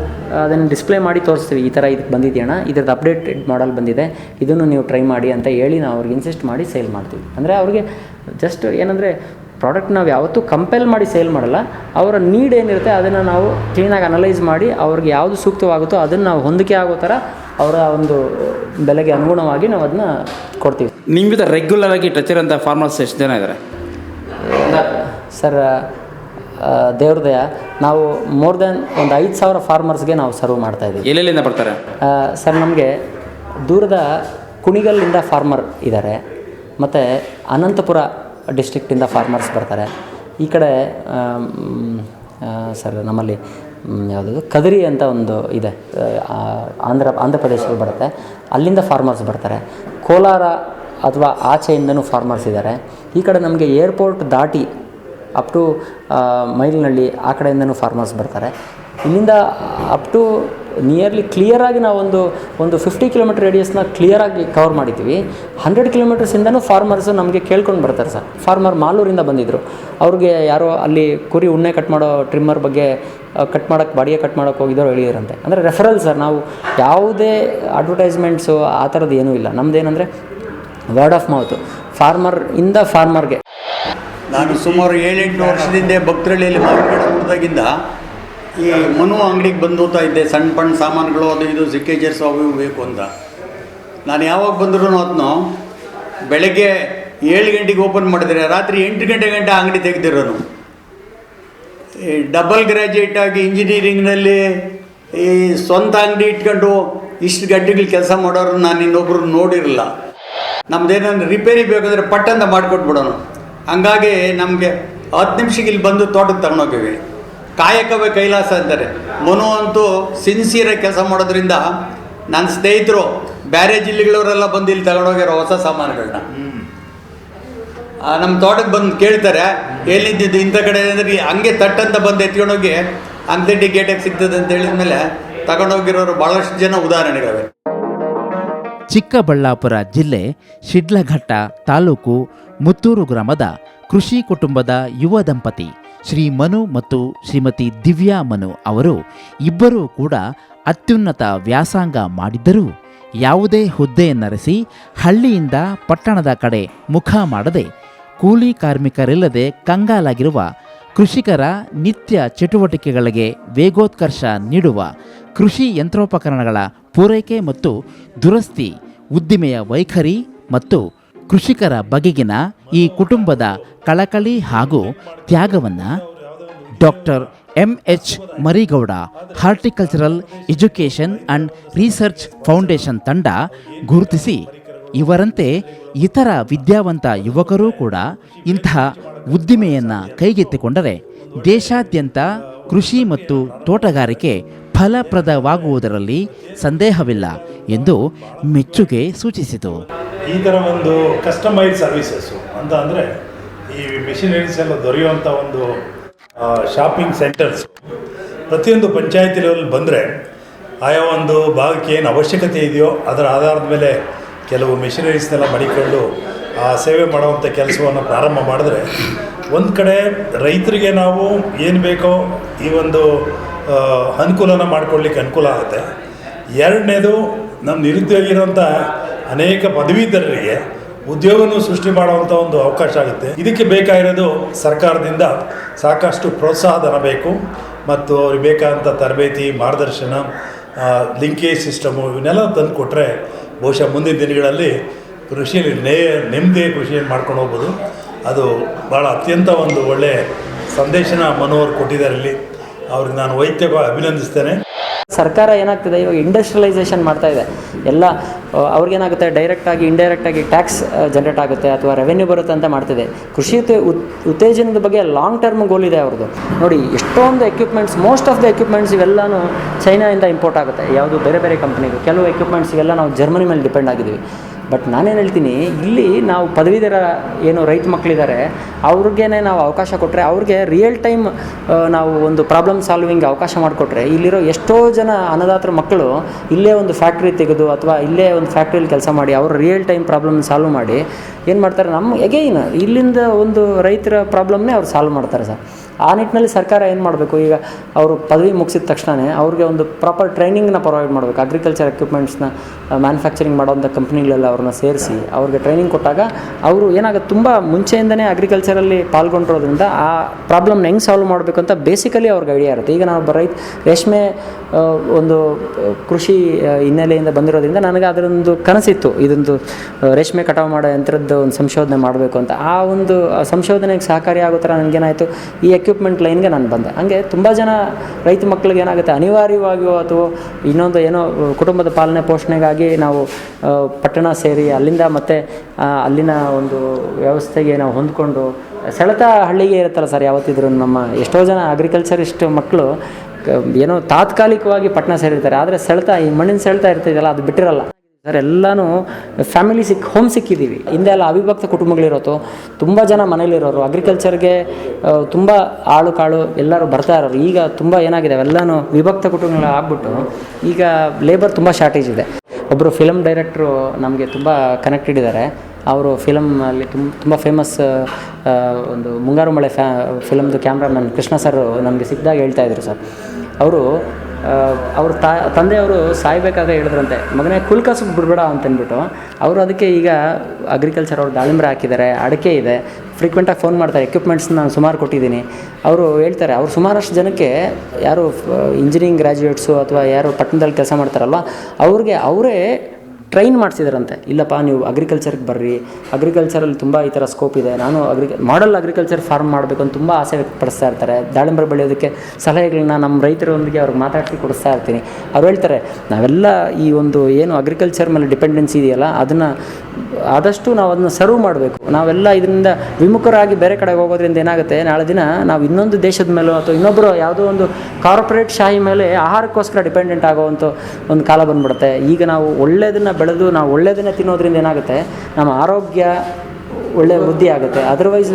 ಅದನ್ನು ಡಿಸ್ಪ್ಲೇ ಮಾಡಿ ತೋರಿಸ್ತೀವಿ. ಈ ಥರ ಇದಕ್ಕೆ ಬಂದಿದೆಯಣ್ಣ ಇದ್ರದ್ದು ಅಪ್ಡೇಟೆಡ್ ಮಾಡಲ್ ಬಂದಿದೆ. ಇದನ್ನು ನೀವು ಟ್ರೈ ಮಾಡಿ ಅಂತ ಹೇಳಿ ನಾವು ಅವ್ರಿಗೆ ಇನ್ಸಿಸ್ಟ್ ಮಾಡಿ ಸೇಲ್ ಮಾಡ್ತೀವಿ. ಅಂದರೆ ಅವ್ರಿಗೆ ಜಸ್ಟ್ ಏನಂದರೆ ಪ್ರಾಡಕ್ಟ್ ನಾವು ಯಾವತ್ತೂ ಕಂಪೇಲ್ ಮಾಡಿ ಸೇಲ್ ಮಾಡಲ್ಲ. ಅವರ ನೀಡ್ ಏನಿರುತ್ತೆ ಅದನ್ನು ನಾವು ಕ್ಲೀನಾಗಿ ಅನಲೈಸ್ ಮಾಡಿ ಅವ್ರಿಗೆ ಯಾವುದು ಸೂಕ್ತವಾಗುತ್ತೋ ಅದನ್ನು ನಾವು ಹೊಂದಿಕೆ ಆಗೋ ಥರ ಅವರ ಒಂದು ಬೆಲೆಗೆ ಅನುಗುಣವಾಗಿ ನಾವು ಅದನ್ನ ಕೊಡ್ತೀವಿ. ನಿಮ್ಮ ಜೊತೆ ರೆಗ್ಯುಲರ್ ಆಗಿ ಟಚ್ ಇರೋಂಥ ಫಾರ್ಮರ್ಸ್ ಎಷ್ಟು ಜನ ಇದ್ದಾರೆ ಸರ್ ದೇವ್ರದಯ ನಾವು ಮೋರ್ ದೆನ್ ಒಂದು ಐದು ಸಾವಿರ ಫಾರ್ಮರ್ಸ್ಗೆ ನಾವು ಸರ್ವ್ ಮಾಡ್ತಾ ಇದ್ದೀವಿ. ಎಲ್ಲೆಲ್ಲಿಂದ ಬರ್ತಾರೆ? ಸರ್ ನಮಗೆ ದೂರದ ಕುಣಿಗಲ್ಲಿಂದ ಫಾರ್ಮರ್ ಇದ್ದಾರೆ ಮತ್ತು ಅನಂತಪುರ ಡಿಸ್ಟ್ರಿಕ್ಟಿಂದ ಫಾರ್ಮರ್ಸ್ ಬರ್ತಾರೆ. ಈ ಕಡೆ ಸರ್ ನಮ್ಮಲ್ಲಿ ಯಾವುದದು, ಕದರಿ ಅಂತ ಒಂದು ಇದೆ. ಆಂಧ್ರ ಆಂಧ್ರ ಪ್ರದೇಶದಲ್ಲಿ ಬರುತ್ತೆ. ಅಲ್ಲಿಂದ ಫಾರ್ಮರ್ಸ್ ಬರ್ತಾರೆ. ಕೋಲಾರ ಅಥವಾ ಆಚೆಯಿಂದನೂ ಫಾರ್ಮರ್ಸ್ ಇದ್ದಾರೆ. ಈ ಕಡೆ ನಮಗೆ ಏರ್ಪೋರ್ಟ್ ದಾಟಿ ಅಪ್ ಟು ಮೈಲ್ನಳ್ಳಿ ಆ ಕಡೆಯಿಂದನೂ ಫಾರ್ಮರ್ಸ್ ಬರ್ತಾರೆ. ಇಲ್ಲಿಂದ ಅಪ್ ಟು ನಿಯರ್ಲಿ ಕ್ಲಿಯರಾಗಿ ನಾವೊಂದು ಒಂದು ಫಿಫ್ಟಿ ಕಿಲೋಮೀಟರ್ ರೇಡಿಯಸ್ನ ಕ್ಲಿಯರಾಗಿ ಕವರ್ ಮಾಡಿದ್ದೀವಿ. ಹಂಡ್ರೆಡ್ ಕಿಲೋಮೀಟರ್ಸಿಂದನೂ ಫಾರ್ಮರ್ಸು ನಮಗೆ ಕೇಳ್ಕೊಂಡು ಬರ್ತಾರೆ ಸರ್. ಫಾರ್ಮರ್ ಮಾಲೂರಿಂದ ಬಂದಿದ್ದರು ಅವ್ರಿಗೆ ಯಾರೋ ಅಲ್ಲಿ ಕುರಿ ಉಣ್ಣೆ ಕಟ್ ಮಾಡೋ ಟ್ರಿಮ್ಮರ್ ಬಗ್ಗೆ ಕಟ್ ಮಾಡೋಕ್ಕೆ ಬಾಡಿಗೆ ಕಟ್ ಮಾಡೋಕ್ಕೆ ಹೋಗಿದ್ದವ್ರು ಹೇಳಿದ್ರಂತೆ. ಅಂದರೆ ರೆಫರಲ್ ಸರ್, ನಾವು ಯಾವುದೇ ಅಡ್ವರ್ಟೈಸ್ಮೆಂಟ್ಸು ಆ ಥರದ್ದು ಏನೂ ಇಲ್ಲ. ನಮ್ಮದೇನೆಂದರೆ ವರ್ಡ್ ಆಫ್ ಮೌತ್ ಫಾರ್ಮರ್ ಇಂದ ಫಾರ್ಮರ್ಗೆ ನಾನು ಸುಮಾರು ಏಳೆಂಟು ವರ್ಷದಿಂದ ಭಕ್ತರಳ್ಳಿಯಲ್ಲಿ ಮಾರ್ಕೆಟ್ ಗಿಡ ಹುಡ್ದಾಗಿಂದ ಈ ಮನು ಅಂಗಡಿಗೆ ಬಂದು ಹೋಗ್ತಾ ಇದ್ದೆ, ಸಣ್ಣ ಪಣ್ಣ ಸಾಮಾನುಗಳು ಅದು ಇದು ಸಿಕ್ಕೇಜರ್ಸ್ ಅವು ಇವು ಬೇಕು ಅಂತ. ನಾನು ಯಾವಾಗ ಬಂದ್ರೂ ಅದನ್ನು ಬೆಳಗ್ಗೆ ಏಳು ಗಂಟೆಗೆ ಓಪನ್ ಮಾಡಿದರೆ ರಾತ್ರಿ ಎಂಟು ಗಂಟೆ ಗಂಟೆ ಅಂಗಡಿ ತೆಗೆದಿರೋನು. ಈ ಡಬಲ್ ಗ್ರ್ಯಾಜುಯೇಟ್ ಆಗಿ ಇಂಜಿನಿಯರಿಂಗ್ನಲ್ಲಿ ಈ ಸ್ವಂತ ಅಂಗಡಿ ಇಟ್ಕೊಂಡು ಇಷ್ಟು ಗಂಟೆಗಳು ಕೆಲಸ ಮಾಡೋರು ನಾನು ಇನ್ನೊಬ್ರು ನೋಡಿರಲಿಲ್ಲ. ನಮ್ದೇನಂದ್ರೆ ರಿಪೇರಿ ಬೇಕಾದ್ರೆ ಪಟ್ಟಂತ ಮಾಡಿಕೊಟ್ಬಿಡೋನು. ಹಂಗಾಗಿ ನಮಗೆ ಹತ್ತು ನಿಮಿಷಕ್ಕೆ ಇಲ್ಲಿ ಬಂದು ತೋಟಕ್ಕೆ ತಗೊಂಡೋಗಿವಿ ಕಾಯಕವೇ ಕೈಲಾಸ ಅಂತಾರೆ. ಮನು ಅಂತೂ ಸಿನ್ಸಿಯರ್ ಕೆಲಸ ಮಾಡೋದ್ರಿಂದ ನನ್ನ ಸ್ನೇಹಿತರು ಬೇರೆ ಜಿಲ್ಲೆಗಳವರೆಲ್ಲ ಬಂದು ಇಲ್ಲಿ ತಗೊಂಡೋಗ್ಯಾರ ಹೊಸ ಸಾಮಾನುಗಳನ್ನ ನಮ್ಮ ತೋಟಕ್ಕೆ ಬಂದು ಕೇಳ್ತಾರೆ, ಎಲ್ಲಿದ್ದಿದ್ದು? ಇಂಥ ಕಡೆ ಅಂದರೆ ಹಂಗೆ ತಟ್ಟಂತ ಬಂದು ಎತ್ಕೊಂಡೋಗಿ ಅಂಗಡಿ ಗೇಟಾಗಿ ಸಿಗ್ತದೆ ಅಂತ ಹೇಳಿದ ಮೇಲೆ ತಗೊಂಡೋಗಿರೋರು ಭಾಳಷ್ಟು ಜನ ಉದಾಹರಣೆಗಳಿವೆ. ಚಿಕ್ಕಬಳ್ಳಾಪುರ ಜಿಲ್ಲೆ ಶಿಡ್ಲಘಟ್ಟ ತಾಲೂಕು ಮುತ್ತೂರು ಗ್ರಾಮದ ಕೃಷಿ ಕುಟುಂಬದ ಯುವ ದಂಪತಿ. ಶ್ರೀ ಮನು ಮತ್ತು ಶ್ರೀಮತಿ ದಿವ್ಯಾ ಮನು ಅವರು ಇಬ್ಬರೂ ಕೂಡ ಅತ್ಯುನ್ನತ ವ್ಯಾಸಂಗ ಮಾಡಿದ್ದರೂ. ಯಾವುದೇ ಹುದ್ದೆಯನ್ನರಸಿ ಹಳ್ಳಿಯಿಂದ ಪಟ್ಟಣದ ಕಡೆ ಮುಖ ಮಾಡದೆ ಕೂಲಿ ಕಾರ್ಮಿಕರಿಲ್ಲದೆ ಕಂಗಾಲಾಗಿರುವ ಕೃಷಿಕರ ನಿತ್ಯ ಚಟುವಟಿಕೆಗಳಿಗೆ ವೇಗೋತ್ಕರ್ಷ ನೀಡುವ ಕೃಷಿ ಯಂತ್ರೋಪಕರಣಗಳ ಪೂರೈಕೆ ಮತ್ತು ದುರಸ್ತಿ, ಉದ್ದಿಮೆಯ ವೈಖರಿ ಮತ್ತು ಕೃಷಿಕರ ಬಗೆಗಿನ ಈ ಕುಟುಂಬದ ಕಳಕಳಿ ಹಾಗೂ ತ್ಯಾಗವನ್ನು doctor M H Marigowda horticultural education and research foundation ತಂಡ ಗುರುತಿಸಿ, ಇವರಂತೆ ಇತರ ವಿದ್ಯಾವಂತ ಯುವಕರೂ ಕೂಡ ಇಂತಹ ಉದ್ದಿಮೆಯನ್ನು ಕೈಗೆತ್ತಿಕೊಂಡರೆ ದೇಶಾದ್ಯಂತ ಕೃಷಿ ಮತ್ತು ತೋಟಗಾರಿಕೆ ಫಲಪ್ರದವಾಗುವುದರಲ್ಲಿ ಸಂದೇಹವಿಲ್ಲ ಎಂದು ಮೆಚ್ಚುಗೆ ಸೂಚಿಸಿತು. ಈ ಥರ ಒಂದು ಕಸ್ಟಮೈಸ್ ಸರ್ವಿಸಸ್ಸು ಅಂತ ಅಂದರೆ ಈ ಮೆಷಿನರೀಸ್ ಎಲ್ಲ ದೊರೆಯುವಂಥ ಒಂದು ಶಾಪಿಂಗ್ ಸೆಂಟರ್ಸ್ ಪ್ರತಿಯೊಂದು ಪಂಚಾಯತಿ ಲೆವೆಲ್ ಬಂದರೆ ಆಯಾ ಒಂದು ಭಾಗಕ್ಕೆ ಏನು ಅವಶ್ಯಕತೆ ಇದೆಯೋ ಅದರ ಆಧಾರದ ಮೇಲೆ ಕೆಲವು ಮೆಷಿನರೀಸ್ನೆಲ್ಲ ಮಡಿಕೊಂಡು ಆ ಸೇವೆ ಮಾಡುವಂಥ ಕೆಲಸವನ್ನು ಪ್ರಾರಂಭ ಮಾಡಿದ್ರೆ ಒಂದು ಕಡೆ ರೈತರಿಗೆ ನಾವು ಏನು ಬೇಕೋ ಈ ಒಂದು ಅನುಕೂಲನ ಮಾಡ್ಕೊಳ್ಳಿಕ್ಕೆ ಅನುಕೂಲ ಆಗುತ್ತೆ. ಎರಡನೇದು ನಮ್ಮ ನಿರುದ್ಯೋಗಿ ಇರೋಂಥ ಅನೇಕ ಪದವೀಧರರಿಗೆ ಉದ್ಯೋಗವನ್ನು ಸೃಷ್ಟಿ ಮಾಡುವಂಥ ಒಂದು ಅವಕಾಶ ಆಗುತ್ತೆ. ಇದಕ್ಕೆ ಬೇಕಾಗಿರೋದು ಸರ್ಕಾರದಿಂದ ಸಾಕಷ್ಟು ಪ್ರೋತ್ಸಾಹ ಧನ ಬೇಕು ಮತ್ತು ಅವ್ರಿಗೆ ಬೇಕಾದಂಥ ತರಬೇತಿ, ಮಾರ್ಗದರ್ಶನ ಲಿಂಕೇಜ್ ಸಿಸ್ಟಮು ಇವನ್ನೆಲ್ಲ ತಂದು ಕೊಟ್ಟರೆ ಬಹುಶಃ ಮುಂದಿನ ದಿನಗಳಲ್ಲಿ ಕೃಷಿಯಲ್ಲಿ ನೇ ನೆಮ್ಮದಿ ಕೃಷಿಯನ್ನು ಮಾಡ್ಕೊಂಡು ಹೋಗ್ಬೋದು. ಅದು ಭಾಳ ಅತ್ಯಂತ ಒಂದು ಒಳ್ಳೆಯ ಸಂದೇಶನ ಮನೋಹರ್ ಕೊಟ್ಟಿದ್ದಾರೆ ಇಲ್ಲಿ. ಅವ್ರಿಗೆ ನಾನು ವೈಯಕ್ತಿಕವಾಗಿ ಅಭಿನಂದಿಸ್ತೇನೆ. ಸರ್ಕಾರ ಏನಾಗ್ತಿದೆ? ಇವಾಗ ಇಂಡಸ್ಟ್ರಿಯಲೈಸೇಷನ್ ಮಾಡ್ತಾ ಇದೆ. ಎಲ್ಲ ಅವ್ರಿಗೇನಾಗುತ್ತೆ? ಡೈರೆಕ್ಟಾಗಿ ಇಂಡೈರೆಕ್ಟಾಗಿ ಟ್ಯಾಕ್ಸ್ ಜನ್ರೇಟ್ ಆಗುತ್ತೆ ಅಥವಾ ರೆವೆನ್ಯೂ ಬರುತ್ತೆ ಅಂತ ಮಾಡ್ತಿದೆ. ಕೃಷಿ ಉತ್ತೇ- ಉತ್- ಉತ್ತೇಜನದ ಬಗ್ಗೆ ಲಾಂಗ್ ಟರ್ಮ್ ಗೋಲ್ ಇದೆ ಅವ್ರದ್ದು ನೋಡಿ, ಎಷ್ಟೊಂದು equipments most of the equipments ಇವೆಲ್ಲನೂ ಚೈನಾಯಿಂದ ಇಂಪೋರ್ಟ್ ಆಗುತ್ತೆ. ಯಾವುದು ಬೇರೆ ಬೇರೆ ಕಂಪ್ನಿಗೆ ಕೆಲವು ಎಕ್ವಿಪ್ಮೆಂಟ್ಸ್ ಇವೆಲ್ಲ ನಾವು ಜರ್ಮನಿ ಮೇಲೆ ಡಿಪೆಂಡ್ ಆಗಿದ್ದೀವಿ ಬಟ್ ನಾನೇನು ಹೇಳ್ತೀನಿ, ಇಲ್ಲಿ ನಾವು ಪದವೀಧರ ಏನು ರೈತ ಮಕ್ಕಳಿದ್ದಾರೆ ಅವ್ರಿಗೆ ನಾವು ಅವಕಾಶ ಕೊಟ್ಟರೆ ಅವ್ರಿಗೆ ರಿಯಲ್ ಟೈಮ್ ನಾವು ಒಂದು ಪ್ರಾಬ್ಲಮ್ ಸಾಲ್ವಿಂಗ್ ಅವಕಾಶ ಮಾಡಿಕೊಟ್ರೆ, ಇಲ್ಲಿರೋ ಎಷ್ಟೋ ಜನ ಅನ್ನದಾತರ ಮಕ್ಕಳು ಇಲ್ಲೇ ಒಂದು ಫ್ಯಾಕ್ಟ್ರಿ ತೆಗೆದು ಅಥವಾ ಇಲ್ಲೇ ಒಂದು ಫ್ಯಾಕ್ಟ್ರಿಯಲ್ಲಿ ಕೆಲಸ ಮಾಡಿ, ಅವರು ರಿಯಲ್ ಟೈಮ್ ಪ್ರಾಬ್ಲಮ್ ಸಾಲ್ವ್ ಮಾಡಿ, ಏನು ಮಾಡ್ತಾರೆ, ನಮ್ಮ ಎಗೈನ್ ಇಲ್ಲಿಂದ ಒಂದು ರೈತರ ಪ್ರಾಬ್ಲಮ್ನೇ ಅವ್ರು ಸಾಲ್ವ್ ಮಾಡ್ತಾರೆ ಸರ್. ಆ ನಿಟ್ಟಿನಲ್ಲಿ ಸರ್ಕಾರ ಏನು ಮಾಡಬೇಕು, ಈಗ ಅವರು ಪದವಿ ಮುಗಿಸಿದ ತಕ್ಷಣವೇ ಅವ್ರಿಗೆ ಒಂದು ಪ್ರಾಪರ್ ಟ್ರೈನಿಂಗ್ನ ಪ್ರೊವೈಡ್ ಮಾಡಬೇಕು ಅಗ್ರಿಕಲ್ಚರ್ ಎಕ್ವಿಪ್ಮೆಂಟ್ಸ್ನ ಮ್ಯಾನುಫ್ಯಾಕ್ಚರಿಂಗ್ ಮಾಡೋವಂಥ ಕಂಪ್ನಿಗಳೆಲ್ಲ ಸೇರಿಸಿ ಅವ್ರಿಗೆ ಟ್ರೈನಿಂಗ್ ಕೊಟ್ಟಾಗ ಅವರು ಏನಾಗುತ್ತೆ, ತುಂಬ ಮುಂಚೆಯಿಂದನೇ ಅಗ್ರಿಕಲ್ಚರಲ್ಲಿ ಪಾಲ್ಗೊಂಡಿರೋದ್ರಿಂದ ಆ ಪ್ರಾಬ್ಲಮ್ನ ಹೆಂಗೆ ಸಾಲ್ವ್ ಮಾಡಬೇಕು ಅಂತ ಬೇಸಿಕಲಿ ಅವ್ರಿಗೆ ಐಡಿಯಾ ಇರುತ್ತೆ. ಈಗ ನಾವು ರೈತ, ರೇಷ್ಮೆ ಒಂದು ಕೃಷಿ ಹಿನ್ನೆಲೆಯಿಂದ ಬಂದಿರೋದ್ರಿಂದ ನನಗೆ ಅದರೊಂದು ಕನಸಿತ್ತು. ಇದೊಂದು ರೇಷ್ಮೆ ಕಟಾವು ಮಾಡೋ ಯಂತ್ರದ್ದು ಒಂದು ಸಂಶೋಧನೆ ಮಾಡಬೇಕು ಅಂತ. ಆ ಒಂದು ಸಂಶೋಧನೆಗೆ ಸಹಕಾರಿ ಆಗೋ ಥರ ನನಗೇನಾಯಿತು, ಈ ಎಕ್ವಿಪ್ಮೆಂಟ್ ಲೈನ್ಗೆ ನಾನು ಬಂದೆ. ಹಾಗೆ ತುಂಬ ಜನ ರೈತ ಮಕ್ಕಳಿಗೆ ಏನಾಗುತ್ತೆ ಅನಿವಾರ್ಯವಾಗಿಯೋ ಅಥವಾ ಇನ್ನೊಂದು ಏನೋ ಕುಟುಂಬದ ಪಾಲನೆ ಪೋಷಣೆಗಾಗಿ ನಾವು ಪಟ್ಟಣ ಸೇರಿ ಅಲ್ಲಿಂದ ಮತ್ತೆ ಅಲ್ಲಿನ ಒಂದು ವ್ಯವಸ್ಥೆಗೆ ನಾವು ಹೊಂದ್ಕೊಂಡು, ಸೆಳೆತ ಹಳ್ಳಿಗೆ ಇರುತ್ತಲ್ಲ ಸರ್, ಯಾವತ್ತಿದ್ರು ನಮ್ಮ ಎಷ್ಟೋ ಜನ ಅಗ್ರಿಕಲ್ಚರಿಸ್ಟ್ ಮಕ್ಕಳು ಏನೋ ತಾತ್ಕಾಲಿಕವಾಗಿ ಪಟ್ಟಣ ಸೇರಿರ್ತಾರೆ, ಆದರೆ ಸೆಳ್ತಾ, ಈ ಮಣ್ಣಿನ ಸೆಳೆತ ಇರ್ತೈತಲ್ಲ ಅದು ಬಿಟ್ಟಿರಲ್ಲ. ಸರ್, ಎಲ್ಲನೂ ಫ್ಯಾಮಿಲಿ ಸಿಕ್ ಹೋಮ್ ಸಿಕ್ಕಿದ್ದೀವಿ ಹಿಂದೆ ಎಲ್ಲ ಅವಿಭಕ್ತ ಕುಟುಂಬಗಳಿರೋದು, ತುಂಬ ಜನ ಮನೇಲಿರೋರು ಅಗ್ರಿಕಲ್ಚರ್ಗೆ ತುಂಬ ಆಳು ಕಾಳು ಎಲ್ಲರೂ ಬರ್ತಾ ಇರೋರು. ಈಗ ತುಂಬ ಏನಾಗಿದೆ, ಅವೆಲ್ಲನೂ ವಿಭಕ್ತ ಕುಟುಂಬಗಳು ಆಗ್ಬಿಟ್ಟು ಈಗ ಲೇಬರ್ ತುಂಬ ಶಾರ್ಟೇಜ್ ಇದೆ. ಒಬ್ಬರು ಫಿಲಮ್ ಡೈರೆಕ್ಟ್ರು ನಮಗೆ ತುಂಬ ಕನೆಕ್ಟೆಡ್ ಇದ್ದಾರೆ. ಅವರು ಫಿಲಮಲ್ಲಿ ತುಂಬ ತುಂಬ ಫೇಮಸ್ ಒಂದು ಮುಂಗಾರು ಮಳೆ ಫ್ಯಾ ಫಿಲಮ್ದು ಕ್ಯಾಮ್ರಾಮನ್ ಕೃಷ್ಣ ಸರ್ ನಮಗೆ ಸಿಕ್ಕಿದಾಗ ಹೇಳ್ತಾ ಇದ್ರು ಸರ್ ಅವರು ಅವ್ರ ತಾ, ತಂದೆಯವರು ಸಾಯ್ಬೇಕಾದ್ರೆ ಹೇಳಿದ್ರಂತೆ, ಮಗನೇ ಕುಲ್ಕಸು ಬಿಡಬೇಡ ಅಂತಂದ್ಬಿಟ್ಟು ಅವರು ಅದಕ್ಕೆ ಈಗ ಅಗ್ರಿಕಲ್ಚರ್ ಅವ್ರು ದಾಳಿಂಬ್ರೆ ಹಾಕಿದ್ದಾರೆ, ಅಡಿಕೆ ಇದೆ ಫ್ರೀಕ್ವೆಂಟಾಗಿ ಫೋನ್ ಮಾಡ್ತಾರೆ ಎಕ್ವಿಪ್ಮೆಂಟ್ಸ್ ನಾನು ಸುಮಾರು ಕೊಟ್ಟಿದ್ದೀನಿ. ಅವರು ಹೇಳ್ತಾರೆ, ಅವ್ರು ಸುಮಾರಷ್ಟು ಜನಕ್ಕೆ ಯಾರು ಇಂಜಿನಿಯರಿಂಗ್ ಗ್ರ್ಯಾಜುಯೇಟ್ಸು ಅಥವಾ ಯಾರು ಪಟ್ಟಣದಲ್ಲಿ ಕೆಲಸ ಮಾಡ್ತಾರಲ್ವ, ಅವ್ರಿಗೆ ಅವರೇ ಟ್ರೈನ್ ಮಾಡಿಸಿದಾರಂತೆ. ಇಲ್ಲಪ್ಪ, ನೀವು ಅಗ್ರಿಕಲ್ಚರ್ಗೆ ಬರ್ರಿ. ಅಗ್ರಿಕಲ್ಚರಲ್ಲಿ ತುಂಬ ಈ ಥರ ಸ್ಕೋಪ್ ಇದೆ. ನಾನು ಅಗ್ರಿ ಮಾಡಲ್ ಅಗ್ರಿಕಲ್ಚರ್ ಫಾರ್ಮ್ ಮಾಡಬೇಕು ಅಂತ ತುಂಬ ಆಸೆ ವ್ಯಕ್ತಪಡಿಸ್ತಾ ಇರ್ತಾರೆ. ದಾಳಿಂಬೆ ಬೆಳೆಯೋದಕ್ಕೆ ಸಲಹೆಗಳನ್ನ ನಮ್ಮ ರೈತರೊಂದಿಗೆ ಅವ್ರಿಗೆ ಮಾತಾಡಿಸಿ ಕೊಡಿಸ್ತಾ ಇರ್ತೀನಿ. ಅವ್ರು ಹೇಳ್ತಾರೆ, ನಾವೆಲ್ಲ ಈ ಒಂದು ಏನು ಅಗ್ರಿಕಲ್ಚರ್ ಮೇಲೆ ಡಿಪೆಂಡೆನ್ಸಿ ಇದೆಯಲ್ಲ, ಅದನ್ನು ಆದಷ್ಟು ನಾವು ಅದನ್ನ ಸರ್ವ್ ಮಾಡಬೇಕು. ನಾವೆಲ್ಲ ಇದರಿಂದ ವಿಮುಖರಾಗಿ ಬೇರೆ ಕಡೆಗೆ ಹೋಗೋದ್ರಿಂದ ಏನಾಗುತ್ತೆ? ನಾಳೆ ದಿನ ನಾವು ಇನ್ನೊಂದು ದೇಶದ ಮೇಲೋ ಅಥವಾ ಇನ್ನೊಬ್ಬರು ಯಾವುದೋ ಒಂದು ಕಾರ್ಪೊರೇಟ್ ಶಾಹಿ ಮೇಲೆ ಆಹಾರಕ್ಕೋಸ್ಕರ ಡಿಪೆಂಡೆಂಟ್ ಆಗೋವಂಥ ಒಂದು ಕಾಲ ಬಂದ್ಬಿಡುತ್ತೆ. ಈಗ ನಾವು ಒಳ್ಳೆಯದನ್ನು ಬೆಳೆದು ನಾವು ಒಳ್ಳೆಯದನ್ನೇ ತಿನ್ನೋದ್ರಿಂದ ಏನಾಗುತ್ತೆ? ನಮ್ಮ ಆರೋಗ್ಯ ಒಳ್ಳೆ ವೃದ್ಧಿ ಆಗುತ್ತೆ. ಅದರ್ವೈಸ್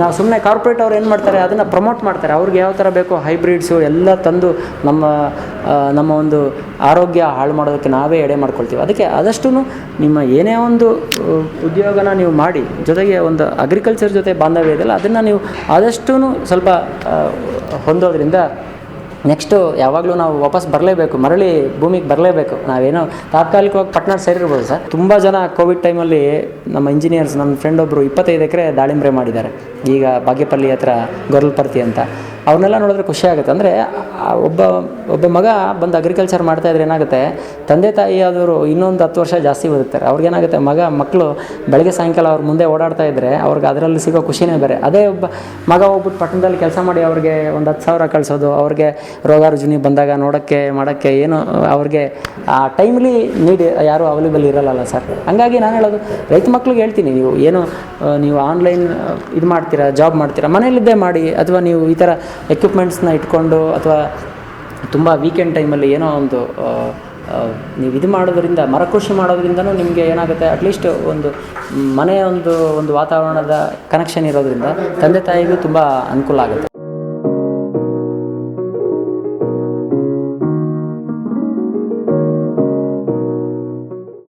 ನಾವು ಸುಮ್ಮನೆ ಕಾರ್ಪೊರೇಟ್ ಅವ್ರು ಏನು ಮಾಡ್ತಾರೆ? ಅದನ್ನು ಪ್ರಮೋಟ್ ಮಾಡ್ತಾರೆ. ಅವ್ರಿಗೆ ಯಾವ ಥರ ಬೇಕೋ ಹೈಬ್ರಿಡ್ಸು ಎಲ್ಲ ತಂದು ನಮ್ಮ ನಮ್ಮ ಒಂದು ಆರೋಗ್ಯ ಹಾಳು ಮಾಡೋದಕ್ಕೆ ನಾವೇ ಎಡೆ ಮಾಡ್ಕೊಳ್ತೀವಿ. ಅದಕ್ಕೆ ಆದಷ್ಟು ನಿಮ್ಮ ಏನೇ ಒಂದು ಉದ್ಯೋಗನ ನೀವು ಮಾಡಿ, ಜೊತೆಗೆ ಒಂದು ಅಗ್ರಿಕಲ್ಚರ್ ಜೊತೆ ಬಾಂಧವ್ಯ ಇದೆಯಲ್ಲ, ಅದನ್ನು ನೀವು ಆದಷ್ಟು ಸ್ವಲ್ಪ ಹೊಂದೋದ್ರಿಂದ ನೆಕ್ಸ್ಟು ಯಾವಾಗಲೂ ನಾವು ವಾಪಸ್ ಬರಲೇಬೇಕು, ಮರಳಿ ಭೂಮಿಗೆ ಬರಲೇಬೇಕು. ನಾವೇನೋ ತಾತ್ಕಾಲಿಕವಾಗಿ ಪಟ್ನಾಡ್ ಸೇರಿರ್ಬೋದು ಸರ್. ತುಂಬ ಜನ ಕೋವಿಡ್ ಟೈಮಲ್ಲಿ ನಮ್ಮ ಇಂಜಿನಿಯರ್ಸ್ ನನ್ನ ಫ್ರೆಂಡ್ ಒಬ್ಬರು ಇಪ್ಪತ್ತೈದು ಎಕರೆ ದಾಳಿಂಬ್ರೆ ಮಾಡಿದ್ದಾರೆ. ಈಗ ಬಾಗೇಪಲ್ಲಿ ಹತ್ರ ಗೊರಲ್ಪರ್ತಿ ಅಂತ. ಅವ್ರನ್ನೆಲ್ಲ ನೋಡಿದ್ರೆ ಖುಷಿ ಆಗುತ್ತೆ. ಅಂದರೆ ಒಬ್ಬ ಒಬ್ಬ ಮಗ ಬಂದು ಅಗ್ರಿಕಲ್ಚರ್ ಮಾಡ್ತಾ ಇದ್ರೆ ಏನಾಗುತ್ತೆ? ತಂದೆ ತಾಯಿ ಆದವರು ಇನ್ನೊಂದು ಹತ್ತು ವರ್ಷ ಜಾಸ್ತಿ ಬದುಕ್ತಾರೆ. ಅವ್ರಿಗೇನಾಗುತ್ತೆ? ಮಗ ಮಕ್ಕಳು ಬೆಳಗ್ಗೆ ಸಾಯಂಕಾಲ ಅವ್ರ ಮುಂದೆ ಓಡಾಡ್ತಾ ಇದ್ದರೆ ಅವ್ರಿಗೆ ಅದರಲ್ಲಿ ಸಿಗೋ ಖುಷಿನೇ ಬೇರೆ. ಅದೇ ಒಬ್ಬ ಮಗ ಹೋಗ್ಬಿಟ್ಟು ಪಟ್ಟಣದಲ್ಲಿ ಕೆಲಸ ಮಾಡಿ ಅವ್ರಿಗೆ ಒಂದು ಹತ್ತು ಸಾವಿರ ಕಳಿಸೋದು, ಅವ್ರಿಗೆ ರೋಗ ರುಜಿನಿ ಬಂದಾಗ ನೋಡೋಕ್ಕೆ, ಮಾಡೋಕ್ಕೆ ಏನು, ಅವ್ರಿಗೆ, ಆ ಟೈಮ್ಲಿ ನೀಡ್ ಯಾರೂ ಅವೈಲೇಬಲ್ ಇರಲ್ಲ ಸರ್. ಹಂಗಾಗಿ ನಾನು ಹೇಳೋದು, ರೈತ ಮಕ್ಳಿಗೆ ಹೇಳ್ತೀನಿ, ನೀವು ಏನು ನೀವು ಆನ್ಲೈನ್ ಇದು ಮಾಡ್ತೀರಾ ಜಾಬ್ ಮಾಡ್ತೀರಾ, ಮನೆಯಲ್ಲಿದ್ದೇ ಮಾಡಿ, ಅಥವಾ ನೀವು ಈ ಥರ ಎಕ್ವಿಪ್ಮೆಂಟ್ಸ್ನ ಇಟ್ಕೊಂಡು ಅಥವಾ ತುಂಬ ವೀಕೆಂಡ್ ಟೈಮಲ್ಲಿ ಏನೋ ಒಂದು ನೀವು ಇದು ಮಾಡೋದ್ರಿಂದ, ಮರಕೃಷಿ ಮಾಡೋದ್ರಿಂದನೂ ನಿಮಗೆ ಏನಾಗುತ್ತೆ? ಅಟ್ಲೀಸ್ಟ್ ಒಂದು ಮನೆಯ ಒಂದು ಒಂದು ವಾತಾವರಣದ ಕನೆಕ್ಷನ್ ಇರೋದ್ರಿಂದ ತಂದೆ ತಾಯಿಗೂ ತುಂಬ ಅನುಕೂಲ ಆಗುತ್ತೆ.